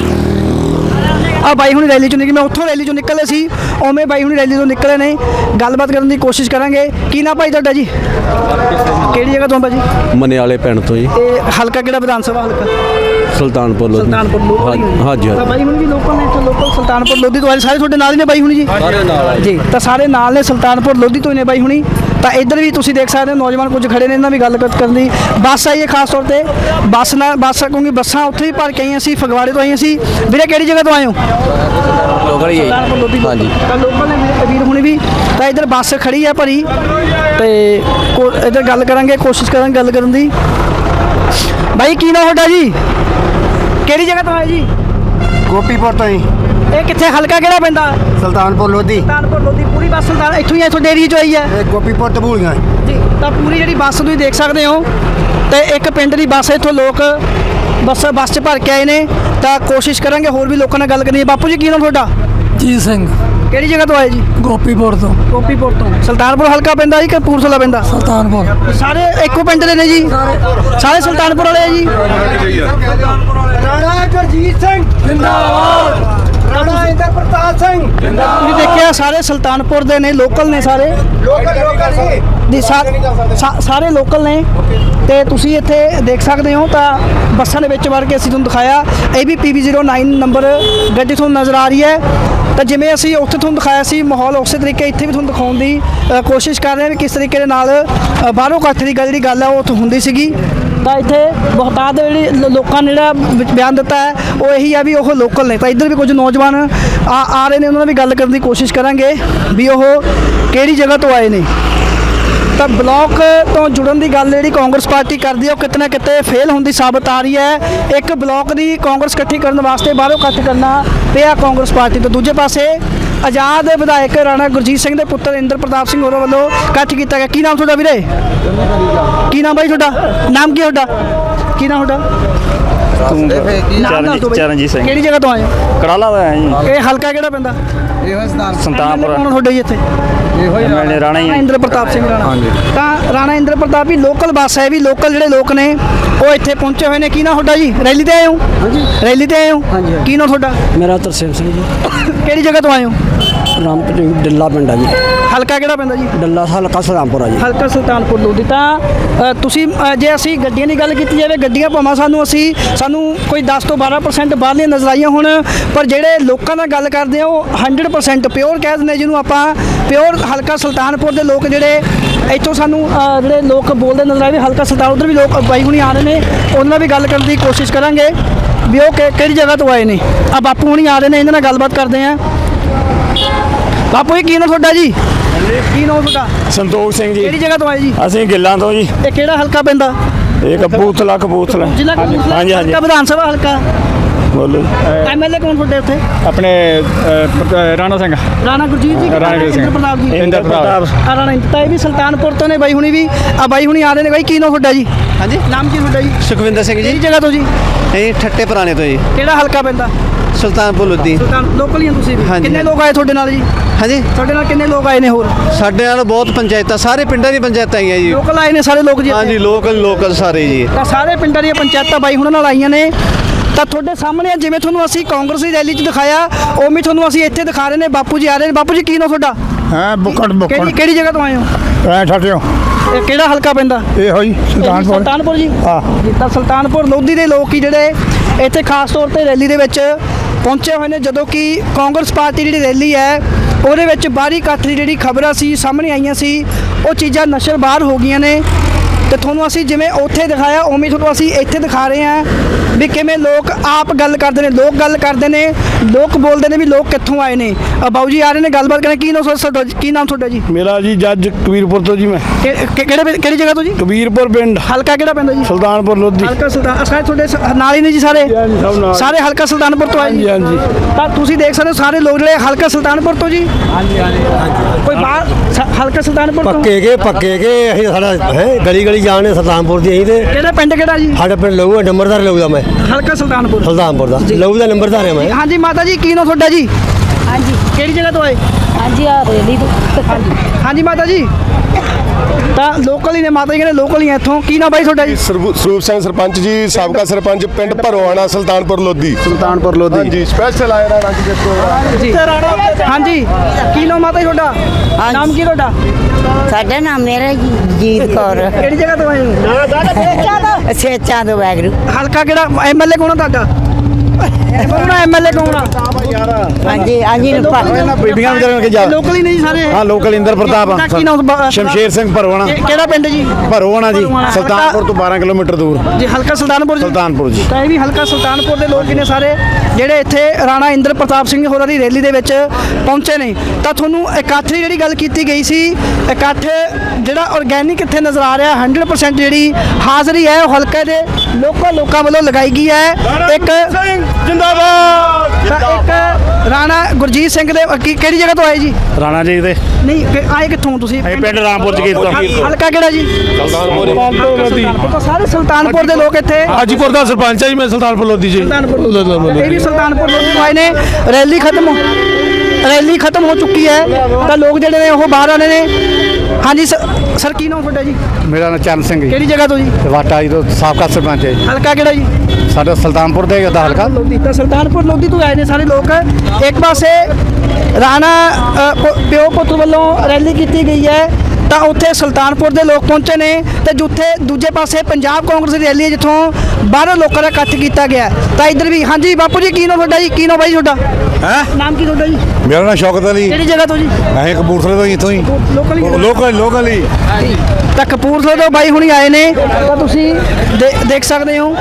ਆ ਬਾਈ ਹੁਣੀ ਰੈਲੀ ਚੋਂ ਨਿਕਲੇ ਮੈਂ ਉੱਥੋਂ ਰੈਲੀ ਚੋਂ ਨਿਕਲੇ ਸੀ ਉਵੇਂ ਬਾਈ ਹੁਣੀ ਰੈਲੀ ਤੋਂ ਨਿਕਲੇ ਨੇ। ਗੱਲਬਾਤ ਕਰਨ ਦੀ ਕੋਸ਼ਿਸ਼ ਕਰਾਂਗੇ। ਕੀ ਨਾ ਭਾਈ ਤੁਹਾਡਾ ਜੀ? ਕਿਹੜੀ ਜਗ੍ਹਾ ਤੋਂ ਭਾਜੀ? ਮਨੇ ਵਾਲੇ ਪਿੰਡ ਤੋਂ ਜੀ। ਤੇ ਹਲਕਾ ਕਿਹੜਾ ਵਿਧਾਨ ਸਭਾ ਹਲਕਾ? ਸੁਲਤਾਨਪੁਰ ਲੋਧੀ। ਸੁਲਤਾਨਪੁਰ ਲੋਧੀ। ਹਾਂਜੀ ਤਾਂ ਬਾਈ ਹੁਣ ਵੀ ਲੋਕਲ ਨੇ ਇੱਥੇ ਲੋਕਲ ਸੁਲਤਾਨਪੁਰ ਲੋਧੀ ਤੋਂ ਆਏ। ਸਾਰੇ ਤੁਹਾਡੇ ਨਾਲ ਹੀ ਨੇ ਬਾਈ ਹੁਣੀ ਜੀ? ਸਾਰੇ ਨਾਲ ਜੀ ਤਾਂ ਸਾਰੇ ਨਾਲ ਨੇ ਸੁਲਤਾਨਪੁਰ ਲੋਧੀ ਤੋਂ ਹੀ ਨੇ ਬਾਈ ਹੁਣੀ। ਤਾਂ ਇੱਧਰ ਵੀ ਤੁਸੀਂ ਦੇਖ ਸਕਦੇ ਹੋ ਨੌਜਵਾਨ ਕੁਝ ਖੜੇ ਨੇ ਇਹਨਾਂ ਵੀ ਗੱਲ ਕਰਨ ਦੀ ਬੱਸ ਆਈ ਹੈ ਖਾਸ ਤੌਰ ਤੇ। ਬੱਸ ਨਾਲ ਬੱਸ ਕਿਉਂਕਿ ਬੱਸਾਂ ਉੱਥੇ ਵੀ ਭਰ ਕੇ ਆਈਆਂ ਸੀ ਫਗਵਾੜੇ ਤੋਂ ਆਈਆਂ ਸੀ। ਵੀਰੇ ਕਿਹੜੀ ਜਗ੍ਹਾ ਤੋਂ ਆਏ ਹੋ? ਲੋਕਲ ਹੀ। ਹਾਂਜੀ। ਤਾਂ ਲੋਕਲ ਨੇ ਵੀਰ- ਵੀਰ ਹੁਣੀ ਵੀ। ਤਾਂ ਇੱਧਰ ਬੱਸ ਖੜੀ ਹੈ ਭਰੀ। ਤੇ ਇੱਧਰ ਗੱਲ ਕਰਾਂਗੇ ਕੋਸ਼ਿਸ਼ ਕਰਾਂਗੇ ਗੱਲ ਕਰਨ ਦੀ। ਬਾਈ ਕੀ ਨਾਮ ਤੁਹਾਡਾ ਜੀ? ਕਿਹੜੀ ਜਗ੍ਹਾ ਤੋਂ ਆਏ ਜੀ? ਗੋਪੀਪੁਰ ਤੋਂ ਹੀ ਇਹ ਕਿੱਥੇ ਹਲਕਾ ਕਿਹੜਾ ਪੈਂਦਾ? ਸੁਲਤਾਨਪੁਰ ਲੋਧੀ। ਸੁਲਤਾਨਪੁਰ ਲੋਧੀ ਬੱਸ ਸੁਲਤਾਨ ਇੱਥੋਂ ਹੀ ਇੱਥੋਂ ਡੇਰੀ ਚੋਂ ਆਈ ਹੈ ਇਹ ਗੋਪੀਪੁਰ ਤਬੂਲੀਆਂ ਜੀ। ਤਾਂ ਪੂਰੀ ਜਿਹੜੀ ਬੱਸ ਤੁਸੀਂ ਦੇਖ ਸਕਦੇ ਹੋ ਤੇ ਇੱਕ ਪਿੰਡ ਦੀ ਬੱਸ ਇੱਥੋਂ ਲੋਕ ਬੱਸ ਬੱਸ 'ਚ ਭਰ ਕੇ ਆਏ ਨੇ ਤਾਂ ਕੋਸ਼ਿਸ਼ ਕਰਾਂਗੇ ਹੋਰ ਵੀ ਲੋਕਾਂ ਨਾਲ ਗੱਲ ਕਰਨੀ ਹੈ। ਬਾਪੂ ਜੀ ਕੀ ਨਾਮ ਤੁਹਾਡਾ? ਜੀ ਸਿੰਘ। ਕਿਹੜੀ ਜਗ੍ਹਾ ਤੋਂ ਆਏ ਜੀ? ਗੋਪੀਪੁਰ ਤੋਂ। ਗੋਪੀਪੁਰ ਤੋਂ। ਸੁਲਤਾਨਪੁਰ ਹਲਕਾ ਪੈਂਦਾ ਜੀ ਕਿ ਕਪੂਰਥਲਾ ਪੈਂਦਾ? ਸੁਲਤਾਨਪੁਰ। ਸਾਰੇ ਇੱਕੋ ਪਿੰਡ ਦੇ ਨੇ ਜੀ? ਸਾਰੇ ਸੁਲਤਾਨਪੁਰ ਵਾਲੇ ਆ ਜੀ? ਰਾਣਾ ਗੁਰਜੀਤ ਸਿੰਘ। ਜਿੰਦਾਬਾਦ। ਰਾਣਾ ਇੰਦਰ ਪ੍ਰਤਾਪ ਸਿੰਘ। ਤੁਸੀਂ ਦੇਖਿਆ ਸਾਰੇ ਸੁਲਤਾਨਪੁਰ ਦੇ ਨੇ ਲੋਕਲ ਨੇ ਸਾਰੇ। ਲੋਕਲ ਲੋਕਲ ਜੀ ਦੀ ਸਾ- ਸਾਰੇ ਲੋਕਲ ਨੇ। ਤੇ ਤੁਸੀਂ ਇੱਥੇ ਦੇਖ ਸਕਦੇ ਹੋ ਤਾਂ ਬੱਸਾਂ ਦੇ ਵਿੱਚ ਵੜ ਕੇ ਅਸੀਂ ਤੁਹਾਨੂੰ ਦਿਖਾਇਆ। ਇਹ ਵੀ PB09 ਨੰਬਰ ਗੱਡੀ ਤੁਹਾਨੂੰ ਨਜ਼ਰ ਆ ਰਹੀ ਹੈ। ਤਾਂ ਜਿਵੇਂ ਅਸੀਂ ਉੱਥੇ ਤੁਹਾਨੂੰ ਦਿਖਾਇਆ ਸੀ ਮਾਹੌਲ ਉਸੇ ਤਰੀਕੇ ਇੱਥੇ ਵੀ ਤੁਹਾਨੂੰ ਦਿਖਾਉਣ ਦੀ ਅ, ਕੋਸ਼ਿਸ਼ ਕਰ ਰਹੇ ਹਾਂ ਵੀ ਕਿਸ ਤਰੀਕੇ ਦੇ ਨਾਲ ਅ, ਬਾਹਰੋਂ ਇਕੱਠ ਦੀ ਗੱਲ ਜਿਹੜੀ ਗੱਲ ਹੈ ਉਹ ਉੱਥੇ ਹੁੰਦੀ ਸੀਗੀ। ਤਾਂ ਇੱਥੇ ਬਹੁਤਾਤ ਦੇ ਜਿਹੜੀ ਲੋਕਾਂ ਨੇ ਜਿਹੜਾ ਬਿਆਨ ਦਿੱਤਾ ਹੈ, ਉਹ ਇਹੀ ਆ ਵੀ ਉਹ ਲੋਕਲ ਨੇ। ਤਾਂ ਇੱਧਰ ਵੀ ਕੁਝ ਨੌਜਵਾਨ ਆ ਆ ਰਹੇ ਨੇ, ਉਹਨਾਂ ਨਾਲ ਵੀ ਗੱਲ ਕਰਨ ਦੀ ਕੋਸ਼ਿਸ਼ ਕਰਾਂਗੇ ਵੀ ਉਹ ਕਿਹੜੀ ਜਗ੍ਹਾ ਤੋਂ ਆਏ ਨੇ। ਤਾਂ ਬਲਾਕ ਤੋਂ ਜੁੜਨ ਦੀ ਗੱਲ ਜਿਹੜੀ ਕਾਂਗਰਸ ਪਾਰਟੀ ਕਰਦੀ ਹੈ ਉਹ ਕਿਤੇ ਨਾ ਕਿਤੇ ਫੇਲ ਹੁੰਦੀ ਸਾਬਤ ਆ ਰਹੀ ਹੈ। ਇੱਕ ਬਲਾਕ ਦੀ ਕਾਂਗਰਸ ਇਕੱਠੀ ਕਰਨ ਵਾਸਤੇ ਬਾਹਰੋਂ ਇਕੱਠ ਕਰਨਾ ਪਿਆ ਕਾਂਗਰਸ ਪਾਰਟੀ ਤੋਂ। ਦੂਜੇ ਪਾਸੇ ਆਜ਼ਾਦ ਵਿਧਾਇਕ ਰਾਣਾ ਗੁਰਜੀਤ ਸਿੰਘ ਦੇ ਪੁੱਤਰ ਇੰਦਰ ਪ੍ਰਤਾਪ ਸਿੰਘ ਹੋਰਾਂ ਵੱਲੋਂ ਇਕੱਠ ਕੀਤਾ ਗਿਆ। ਕੀ ਨਾਮ ਤੁਹਾਡਾ ਵੀਰੇ? ਕੀ ਨਾਮ ਬਾਈ ਤੁਹਾਡਾ? ਨਾਮ ਕੀ ਤੁਹਾਡਾ? ਕੀ ਨਾਮ ਤੁਹਾਡਾ। ਚਰਨਜੀਤ ਸਿੰਘ। ਕਿਹੜੀ ਜਗ੍ਹਾ ਤੋਂ ਆਏ ਕੜਾਲਾ ਦਾ ਹੈ ਜੀ। ਇਹ ਹਲਕਾ ਕਿਹੜਾ ਪੈਂਦਾ? ਸੁਲਤਾਨਪੁਰ ਕੌਣ ਤੁਹਾਡੇ ਜੀ ਇੱਥੇ? ਰਾਣਾ ਹੀ ਰਾਣਾ ਇੰਦਰ ਪ੍ਰਤਾਪ ਸਿੰਘ ਰਾਣਾ। ਤਾਂ ਰਾਣਾ ਇੰਦਰ ਪ੍ਰਤਾਪ ਵੀ ਲੋਕਲ ਬੱਸ ਹੈ ਵੀ ਲੋਕਲ ਜਿਹੜੇ ਲੋਕ ਨੇ ਉਹ ਇੱਥੇ ਪਹੁੰਚੇ ਹੋਏ ਨੇ। ਕੀ ਨਾ ਤੁਹਾਡਾ ਜੀ? ਰੈਲੀ ਤੇ ਆਏ ਹੋ? ਹਾਂਜੀ। ਰੈਲੀ ਤੇ ਆਏ ਹੋ? ਹਾਂਜੀ ਕੀ ਨਾ ਤੁਹਾਡਾ? ਮੇਰਾ ਤਰਸੇਮ ਸਿੰਘ ਜੀ। ਕਿਹੜੀ ਜਗ੍ਹਾ ਤੋਂ ਆਏ ਹੋ? ਰਾਮਪੁਰ ਡੱਲਾ ਪਿੰਡ ਆ ਜੀ। ਹਲਕਾ ਕਿਹੜਾ ਪੈਂਦਾ ਜੀ? ਡੱਲਾ ਹਲਕਾ ਸਲਾਮਪੁਰ ਆ ਜੀ। ਹਲਕਾ ਸੁਲਤਾਨਪੁਰ ਲੋਧੀ ਤਾਂ ਅ, ਤੁਸੀਂ ਅ, ਜੇ ਅਸੀਂ ਗੱਡੀਆਂ ਦੀ ਗੱਲ ਕੀਤੀ ਜਾਵੇ ਗੱਡੀਆਂ ਭਾਵੇਂ ਸਾਨੂੰ ਅਸੀਂ ਸਾਨੂੰ ਕੋਈ 10 ਤੋਂ 12% ਬਾਹਰਲੀਆਂ ਨਜ਼ਰ ਆਈਆਂ ਹੁਣ ਪਰ ਜਿਹੜੇ ਲੋਕਾਂ ਨਾਲ ਗੱਲ ਕਰਦੇ ਆ ਉਹ 100% ਪਿਓਰ ਕਹਿ ਦਿੰਦੇ ਜਿਹਨੂੰ ਆਪਾਂ ਪਿਓਰ ਹਲਕਾ ਸੁਲਤਾਨਪੁਰ ਦੇ ਲੋਕ ਜਿਹੜੇ ਇੱਥੋਂ ਸਾਨੂੰ ਅ, ਜਿਹੜੇ ਲੋਕ ਬੋਲਦੇ ਨਜ਼ਰ ਆਏ ਵੀ ਹਲਕਾ ਸੁਲਤਾਨ ਉਧਰ ਵੀ ਲੋਕ ਬਾਈ ਹੁਣੀ ਆ ਰਹੇ ਨੇ ਉਹਨਾਂ ਨਾਲ ਵੀ ਗੱਲ ਕਰਨ ਦੀ ਕੋਸ਼ਿਸ਼ ਕਰਾਂਗੇ। ਵੀ ਉਹ ਕਿ- ਕਿਹੜੀ ਜਗ੍ਹਾ ਤੋਂ ਆਏ ਨੇ? ਆ ਬਾਪੂ ਹੁਣੀ ਆ ਰਹੇ ਨੇ ਇਹਨਾਂ ਨਾਲ ਗੱਲਬਾਤ ਕਰਦੇ ਆ। ਬਾਪੂ ਜੀ ਕੀ ਨਾਮ ਤੁਹਾਡਾ ਜੀ? ਕੀ ਨਾਮ ਤੁਹਾਡਾ? ਸੰਤੋਖ ਸਿੰਘ ਜੀ। ਕਿਹੜੀ ਜਗ੍ਹਾ ਤੋਂ ਆਏ ਜੀ? ਅਸੀਂ ਗਿੱਲਾਂ ਤੋਂ ਜੀ। ਇਹ ਕਿਹੜਾ ਹਲਕਾ ਪੈਂਦਾ? ਇਹ ਕਪੂਰਥਲਾ ਕਪੂਰਥਲਾ ਜ਼ਿਲ੍ਹਾ ਕਪੂਰਥਲਾ ਹਾਂਜੀ, ਹਾਂਜੀ। ਹਲਕਾ ਵਿਧਾਨ ਸਭਾ ਹਲਕਾ। ਬੋਲੋ। ਐਮਐਲਏ ਕੌਣ ਤੁਹਾਡੇ ਉੱਥੇ? ਆਪਣੇ ਰਾਣਾ ਸਿੰਘ। ਰਾਣਾ ਗੁਰਜੀਤ ਜੀ ਰਾਣਾ ਗੁਰਜੀਤ ਸਿੰਘ। ਇੰਦਰ ਪ੍ਰਤਾਪ ਜੀ? ਇੰਦਰ ਪ੍ਰਤਾਪ। ਆ ਰਾਣਾ ਇੰਦਰ ਤਾਂ ਇਹ ਵੀ ਸੁਲਤਾਨਪੁਰ ਤੋਂ ਨੇ ਬਾਈ ਹੁਣੀ ਵੀ। ਆ ਬਾਈ ਹੁਣੀ ਆ ਰਹੇ ਨੇ ਬਾਈ ਕੀ ਨਾਮ ਤੁਹਾਡਾ ਜੀ? ਹਾਂਜੀ। ਨਾਮ ਕੀ ਤੁਹਾਡਾ ਜੀ? ਸੁਖਵਿੰਦਰ ਸਿੰਘ ਜੀ। ਜਗ੍ਹਾ ਤੋਂ ਜੀ? ਇਹ ਠੱਟੇ ਪੁਰਾਣੇ ਤੋਂ ਜੀ। ਕਿਹੜਾ ਹਲਕਾ ਪੈਂਦਾ? ਸੁਲਤਾਨਪੁਰ ਲੋਧੀ ਸੁਲਤਾਨ ਲੋਕਲ ਹੀ ਆ ਤੁਸੀਂ ਕਿੰਨੇ। ਲੋਕ ਆਏ ਤੁਹਾਡੇ ਨਾਲ ਜੀ? ਹਾਂਜੀ। ਤੁਹਾਡੇ ਨਾਲ ਕਿੰਨੇ ਲੋਕ ਆਏ ਨੇ ਹੋਰ? ਸਾਡੇ ਨਾਲ ਬਹੁਤ ਪੰਚਾਇਤਾਂ ਸਾਰੇ ਪਿੰਡਾਂ ਦੀ ਪੰਚਾਇਤਾਂ ਆਈਆਂ ਜੀ। ਲੋਕਲ ਆਏ ਨੇ ਸਾਰੇ ਲੋਕ ਜੀ? ਹਾਂਜੀ ਲੋਕਲ ਲੋਕਲ ਸਾਰੇ ਜੀ। ਤਾਂ ਸਾਰੇ ਪਿੰਡਾਂ ਦੀਆਂ ਪੰਚਾਇਤਾਂ ਬਾਈ ਹੁਣਾਂ ਨਾਲ ਆਈਆਂ ਨੇ। ਤਾਂ ਤੁਹਾਡੇ ਸਾਹਮਣੇ ਜਿਵੇਂ ਤੁਹਾਨੂੰ ਅਸੀਂ ਕਾਂਗਰਸ ਦੀ ਰੈਲੀ 'ਚ ਦਿਖਾਇਆ ਉਵੇਂ ਤੁਹਾਨੂੰ ਅਸੀਂ ਇੱਥੇ ਦਿਖਾ ਰਹੇ ਨੇ ਬਾਪੂ ਜੀ ਆ ਰਹੇ ਨੇ। ਬਾਪੂ ਜੀ ਕੀ ਨਾਮ ਤੁਹਾਡਾ? ਹਾਂ ਬੁੱਕਣ ਕਿਹੜੀ ਕਿਹੜੀ ਜਗ੍ਹਾ ਤੋਂ ਆਏ ਹੋ? ਐ ਠੱਟਿਓ ਇਹ ਕਿਹੜਾ ਹਲਕਾ ਪੈਂਦਾ? ਇਹ ਹੋਈ ਇਹ ਸੁਲਤਾਨਪੁਰ ਜੀ? ਹਾਂ। ਜੀ ਤਾਂ ਸੁਲਤਾਨਪੁਰ ਲੋਧੀ ਦੇ ਲੋਕ ਹੀ ਜਿਹੜੇ ਇੱਥੇ ਖਾਸ ਤੌਰ ਤੇ ਰੈਲੀ ਦੇ ਵਿੱਚ ਪਹੁੰਚੇ ਹੋਏ ਨੇ ਜਦੋਂ ਕਿ ਕਾਂਗਰਸ ਪਾਰਟੀ ਦੀ ਜਿਹੜੀ ਰੈਲੀ ਹੈ ਉਹਦੇ ਵਿੱਚ ਬਾਹਰੀ ਇਕੱਠ ਦੀ ਜਿਹੜੀ ਖਬਰਾਂ ਸੀ ਸਾਹਮਣੇ ਆਈਆਂ ਸੀ ਉਹ ਚੀਜ਼ਾਂ ਨਸ਼ਰ ਬਾਹਰ ਹੋ ਗਈਆਂ ਨੇ। ਤੇ ਤੁਹਾਨੂੰ ਅਸੀਂ ਜਿਵੇਂ ਉੱਥੇ ਦਿਖਾਇਆ ਉਵੇਂ ਤੁਹਾਨੂੰ ਅਸੀਂ ਇੱਥੇ ਦਿਖਾ ਰਹੇ ਹਾਂ ਵੀ ਕਿਵੇਂ ਲੋਕ ਆਪ ਗੱਲ ਕਰਦੇ ਨੇ ਲੋਕ ਗੱਲ ਕਰਦੇ ਨੇ ਲੋਕ ਬੋਲਦੇ ਨੇ ਵੀ ਲੋਕ ਕਿੱਥੋਂ ਆਏ ਨੇ। ਅ, ਬਾਊ ਜੀ ਆ ਰਹੇ ਨੇ ਗੱਲਬਾਤ ਕਰਨ। ਕੀ ਨਾਮ ਤੁਹਾਡਾ ਕੀ ਨਾਮ ਤੁਹਾਡਾ ਜੀ? ਮੇਰਾ ਜੀ ਜੱਜ ਕਬੀਰਪੁਰ ਤੋਂ ਜੀ ਮੈਂ। ਕਿਹੜੇ ਕਿਹੜੀ ਜਗ੍ਹਾ ਤੋਂ ਜੀ? ਕਬੀਰਪੁਰ ਪਿੰਡ। ਹਲਕਾ ਕਿਹੜਾ ਪੈਂਦਾ ਜੀ? ਸੁਲਤਾਨਪੁਰ ਲੋਧੀ। ਹਲਕਾ ਸੁਲਤਾਨ ਸਾਰੇ ਤੁਹਾਡੇ ਨਾਲ ਹੀ ਨੇ ਜੀ ਸਾਰੇ। ਸਾਰੇ ਹਲਕਾ ਸੁਲਤਾਨਪੁਰ ਤੋਂ ਆਏ ਜੀ? ਹਾਂਜੀ। ਤਾਂ ਤੁਸੀਂ ਦੇਖ ਸਕਦੇ ਹੋ ਸਾਰੇ ਲੋਕ ਜਿਹੜੇ ਹਲਕਾ ਸੁਲਤਾਨਪੁਰ ਤੋਂ ਜੀ? ਹਾਂਜੀ ਹਾਂਜੀ ਕੋਈ ਬਾਹਰ ਹਲਕਾ ਸੁਲਤਾਨਪੁਰ ਤੋਂ? ਪੱਕੇ ਕੇ ਪੱਕੇ ਕੇ ਅਸੀਂ ਸਾਡਾ ਹੈ ਗਲੀ ਗਲੀ ਜਾਣੇ ਸੁਲਤਾਨਪੁਰ ਦੀ ਅਸੀਂ ਤੇ ਕਿਹੜਾ ਪਿੰਡ ਕਿਹੜਾ ਜੀ? ਸਾਡਾ ਪਿੰਡ ਲਹੂ ਨੰਬਰਦਾਰ ਲਹੂ ਦਾ ਮੈਂ। ਹਲਕਾ ਸੁਲਤਾਨਪੁਰ। ਸੁਲਤਾਨਪੁਰ ਦਾ। ਲਹੂ ਦਾ ਨੰਬਰਦਾਰ ਹੈ ਮੈਂ। ਹਾਂਜੀ ਮਾਤਾ ਜੀ ਕੀ ਨਾਮ ਤੁਹਾਡਾ ਜੀ? ਹਾਂਜੀ। ਕਿਹੜੀ ਜਗ੍ਹਾ ਤੋਂ ਆਏ? ਹਾਂਜੀ ਆ ਰੇਲੀ ਤੋਂ। ਹਾਂਜੀ। ਹਾਂਜੀ ਮਾਤਾ ਜੀ। ਤਾਂ ਲੋਕਲ ਹੀ ਨੇ ਮਾਤਾ ਜੀ ਕਹਿੰਦੇ ਲੋਕਲ ਹੀ ਆ ਇੱਥੋਂ। ਕੀ ਨਾਮ ਬਾਈ ਤੁਹਾਡਾ ਜੀ? ਸਰੂਪ ਸਿੰਘ ਸਰਪੰਚ ਜੀ ਸਾਬਕਾ ਸਰਪੰਚ ਪਿੰਡ ਭਰੋਆਣਾ ਸੁਲਤਾਨਪੁਰ ਲੋਧੀ। ਸੁਲਤਾਨਪੁਰ ਲੋਧੀ। ਹਾਂਜੀ ਸਪੈਸ਼ਲ ਆਏ ਰਾਣਾ ਜੀ ਦੇਖੋ ਜੀ। ਹਾਂਜੀ ਕੀ ਨਾਮ ਮਾਤਾ ਜੀ ਤੁਹਾਡਾ? ਨਾਮ ਕੀ ਤੁਹਾਡਾ? ਸਾਡਾ ਨਾਮ ਮੇਰਾ ਜੀ ਜੀਤ ਕੌਰ। ਕਿਹੜੀ ਜਗ੍ਹਾ ਤੋਂ ਆਏ ਹੋ? ਸੇਚਾਂ ਤੋਂ ਵੈਗਰੂ। ਹਲਕਾ ਕਿਹੜਾ? ਐਮਐਲਏ ਕੌਣ ਆ ਤੁਹਾਡਾ? ਕੌਣ ਆ? ਐਮਐਲਏ ਕੌਣ ਆ? ਹਾਂਜੀ ਹਾਂਜੀ ਬੀਬੀਆਂ ਵਿਚਾਰੀਆਂ ਕੇ ਜਾ ਲੋਕਲ ਹੀ ਨਹੀਂ ਸਾਰੇ। ਹਾਂ ਲੋਕਲ ਇੰਦਰ ਪ੍ਰਤਾਪ ਤੁਹਾਡਾ ਕੀ ਨਾਮ ਬ- ਸ਼ਮਸ਼ੇਰ ਸਿੰਘ ਭਰਵਾਣਾ ਕਿ- ਕਿਹੜਾ ਪਿੰਡ ਜੀ? ਭਰਵਾਣਾ ਜੀ। ਸੁਲਤਾਨਪੁਰ ਤੋਂ 12 ਕਿਲੋਮੀਟਰ ਦੂਰ। ਜੀ ਹਲਕਾ ਸੁਲਤਾਨਪੁਰ ਜੀ? ਸੁਲਤਾਨਪੁਰ ਜੀ। ਤਾਂ ਇਹ ਵੀ ਹਲਕਾ ਸੁਲਤਾਨਪੁਰ ਦੇ ਲੋਕ ਹੀ ਨੇ ਸਾਰੇ ਜਿਹੜੇ ਇੱਥੇ ਰਾਣਾ ਇੰਦਰ ਪ੍ਰਤਾਪ ਸਿੰਘ ਹੋਰਾਂ ਦੀ ਰੈਲੀ ਦੇ ਵਿੱਚ ਪਹੁੰਚੇ ਨੇ। ਤਾਂ ਤੁਹਾਨੂੰ ਇਕੱਠ ਦੀ ਜਿਹੜੀ ਗੱਲ ਕੀਤੀ ਗਈ ਸੀ ਇਕੱਠ ਜਿਹੜਾ ਆਰਗੈਨਿਕ ਇੱਥੇ ਨਜ਼ਰ ਆ ਰਿਹਾ 100% ਜਿਹੜੀ ਹਾਜ਼ਰੀ ਹੈ ਉਹ ਹਲਕੇ ਦੇ ਲੋਕਾਂ ਲੋਕਾਂ ਵੱਲੋਂ ਲਗਾਈ ਗਈ ਹੈ। ਇੱਕ ਜਿੰਦਾਬਾਦ! ਤਾਂ ਇੱਕ ਰਾਣਾ ਗੁਰਜੀਤ ਸਿੰਘ ਦੇ ਕੀ- ਕਿਹੜੀ ਜਗ੍ਹਾ ਤੋਂ ਆਏ ਜੀ? ਰਾਣਾ ਜੀ ਦੇ। ਨਹੀਂ ਕਿ- ਆਏ ਕਿੱਥੋਂ ਤੁਸੀਂ? ਅਸੀਂ ਪਿੰਡ ਰਾਮਪੁਰ ਜਗੀਰ ਤੋਂ। ਹਲਕਾ ਕਿਹੜਾ ਜੀ? ਸੁਲਤਾਨਪੁਰ। ਲੋਧੀ ਤਾਂ ਸਾਰੇ ਸੁਲਤਾਨਪੁਰ ਦੇ ਲੋਕ ਇੱਥੇ। ਹਾਜੀਪੁਰ ਦਾ ਸਰਪੰਚ ਹੈ ਜੀ ਮੈਂ ਸੁਲਤਾਨਪੁਰ ਲੋਧੀ ਜੀ। ਸੁਲਤਾਨਪੁਰ ਇਹ ਵੀ ਸੁਲਤਾਨਪੁਰ ਲੋਕ ਤੋਂ ਆਏ ਨੇ। ਰੈਲੀ ਖਤਮ ਰੈਲੀ ਖਤਮ ਹੋ ਚੁੱਕੀ ਹੈ। ਤਾਂ ਲੋਕ ਜਿਹੜੇ ਨੇ ਉਹ ਬਾਹਰ ਆਨੇ ਨੇ। ਹਾਂਜੀ ਸਰ ਕੀ ਨਾਮ ਤੁਹਾਡਾ ਜੀ? ਮੇਰਾ ਨਾਮ ਚਰਨ ਸਿੰਘ ਜੀ। ਕਿਹੜੀ ਜਗ੍ਹਾ ਤੋਂ ਜੀ? ਵਾਟਾ ਜੀ ਤੋਂ ਸਾਬਕਾ ਸਰਪੰਚ ਹੈ ਜੀ। ਹਲਕਾ ਕਿਹੜਾ ਜੀ? ਸਾਡਾ ਸੁਲਤਾਨਪੁਰ ਦੇ ਦਾ ਹਲਕਾ ਲੋਧੀ ਤਾਂ ਸੁਲਤਾਨਪੁਰ ਲੋਧੀ ਤੋਂ ਆਏ ਨੇ ਸਾਰੇ ਲੋਕ। ਇੱਕ ਪਾਸੇ ਰਾਣਾ ਪਿਓ ਪੁੱਤ ਵੱਲੋਂ ਰੈਲੀ ਕੀਤੀ ਗਈ ਹੈ ਤਾਂ ਉੱਥੇ ਸੁਲਤਾਨਪੁਰ ਦੇ ਲੋਕ ਪਹੁੰਚੇ ਨੇ ਤੇ ਜਿੱਥੇ ਦੂਜੇ ਪਾਸੇ ਪੰਜਾਬ ਕਾਂਗਰਸ ਦੀ ਰੈਲੀ ਹੈ ਜਿੱਥੋਂ ਬਾਹਰੋਂ ਲੋਕਾਂ ਦਾ ਇਕੱਠ ਕੀਤਾ ਗਿਆ। ਤਾਂ ਇੱਧਰ ਵੀ ਹਾਂਜੀ ਬਾਪੂ ਜੀ ਕੀ ਨਾਮ ਤੁਹਾਡਾ ਜੀ? ਕੀ ਨਾਮ ਬਾਈ ਤੁਹਾਡਾ? ਹੈ? ਨਾਮ ਕੀ ਤੁਹਾਡਾ ਜੀ? ਮੇਰਾ ਨਾਮ ਸ਼ੌਕਤ ਅਲੀ। ਕਿਹੜੀ ਜਗ੍ਹਾ ਤੋਂ ਜੀ? ਅਸੀਂ ਕਪੂਰਥਲੇ ਤੋਂ ਇੱਥੋਂ ਹੀ। ਲੋਕਲ ਹੀ ਲੋਕਲ ਹੀ। ਤਾਂ ਕਪੂਰਥਲੇ ਤੋਂ ਬਾਈ ਹੁਣੀ ਆਏ ਨੇ ਤਾਂ ਤੁਸੀਂ ਦੇ- ਦੇਖ ਸਕਦੇ ਹੋ।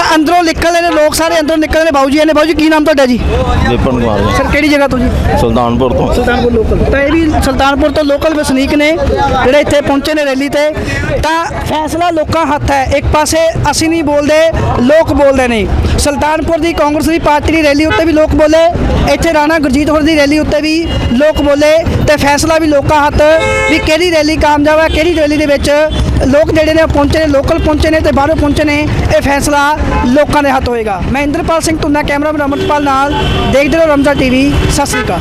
ਤਾਂ ਅੰਦਰੋਂ ਨਿਕਲਦੇ ਨੇ ਲੋਕ ਸਾਰੇ ਅੰਦਰੋਂ ਨਿਕਲਦੇ ਨੇ ਬਾਊ ਜੀ ਨੇ ਬਾਊ ਜੀ ਕੀ ਨਾਮ ਤੁਹਾਡਾ ਜੀ? ਵਿਪਨ ਕੁਮਾਰ ਸਰ ਕਿਹੜੀ ਜਗ੍ਹਾ ਤੋਂ ਜੀ? ਸੁਲਤਾਨਪੁਰ ਤੋਂ। ਸੁਲਤਾਨਪੁਰ ਲੋਕਲ ਤਾਂ। ਇਹ ਵੀ ਸੁਲਤਾਨਪੁਰ ਤੋਂ ਲੋਕਲ ਵਸਨੀਕ ਨੇ ਜਿਹੜੇ ਇੱਥੇ ਪਹੁੰਚੇ ਨੇ ਰੈਲੀ ਤੇ। ਤਾਂ ਫੈਸਲਾ ਲੋਕਾਂ ਹੱਥ ਹੈ। ਇੱਕ ਪਾਸੇ ਅਸੀਂ ਨਹੀਂ ਬੋਲਦੇ ਲੋਕ ਬੋਲਦੇ ਨੇ। ਸੁਲਤਾਨਪੁਰ ਦੀ ਕਾਂਗਰਸ ਦੀ ਪਾਰਟੀ ਦੀ ਰੈਲੀ ਉੱਤੇ ਵੀ ਲੋਕ ਬੋਲੇ। ਇੱਥੇ ਰਾਣਾ ਗੁਰਜੀਤ ਹੋਰ ਦੀ ਰੈਲੀ ਉੱਤੇ ਵੀ ਲੋਕ ਬੋਲੇ। ਤੇ ਫੈਸਲਾ ਵੀ ਲੋਕਾਂ ਹੱਥ ਵੀ ਕਿਹੜੀ ਰੈਲੀ ਕਾਮਯਾਬ ਹੈ ਕਿਹੜੀ ਰੈਲੀ ਦੇ ਵਿੱਚ ਲੋਕ ਜਿਹੜੇ ਨੇ ਉਹ ਪਹੁੰਚੇ ਨੇ, ਲੋਕਲ ਪਹੁੰਚੇ ਨੇ ਤੇ ਬਾਹਰੋਂ ਪਹੁੰਚੇ ਨੇ, ਇਹ ਫੈਸਲਾ ਲੋਕਾਂ ਦੇ ਹੱਥ ਹੋਏਗਾ। ਮੈਂ ਇੰਦਰਪਾਲ ਸਿੰਘ ਤੁੰਨਾ ਕੈਮਰਾਮੈਨ ਅਮਰਪਾਲ ਨਾਲ, ਦੇਖਦੇ ਰਹੋ ਰਮਜ਼ਾ ਟੀਵੀ, ਸਤਿ ਸ੍ਰੀ ਅਕਾਲ।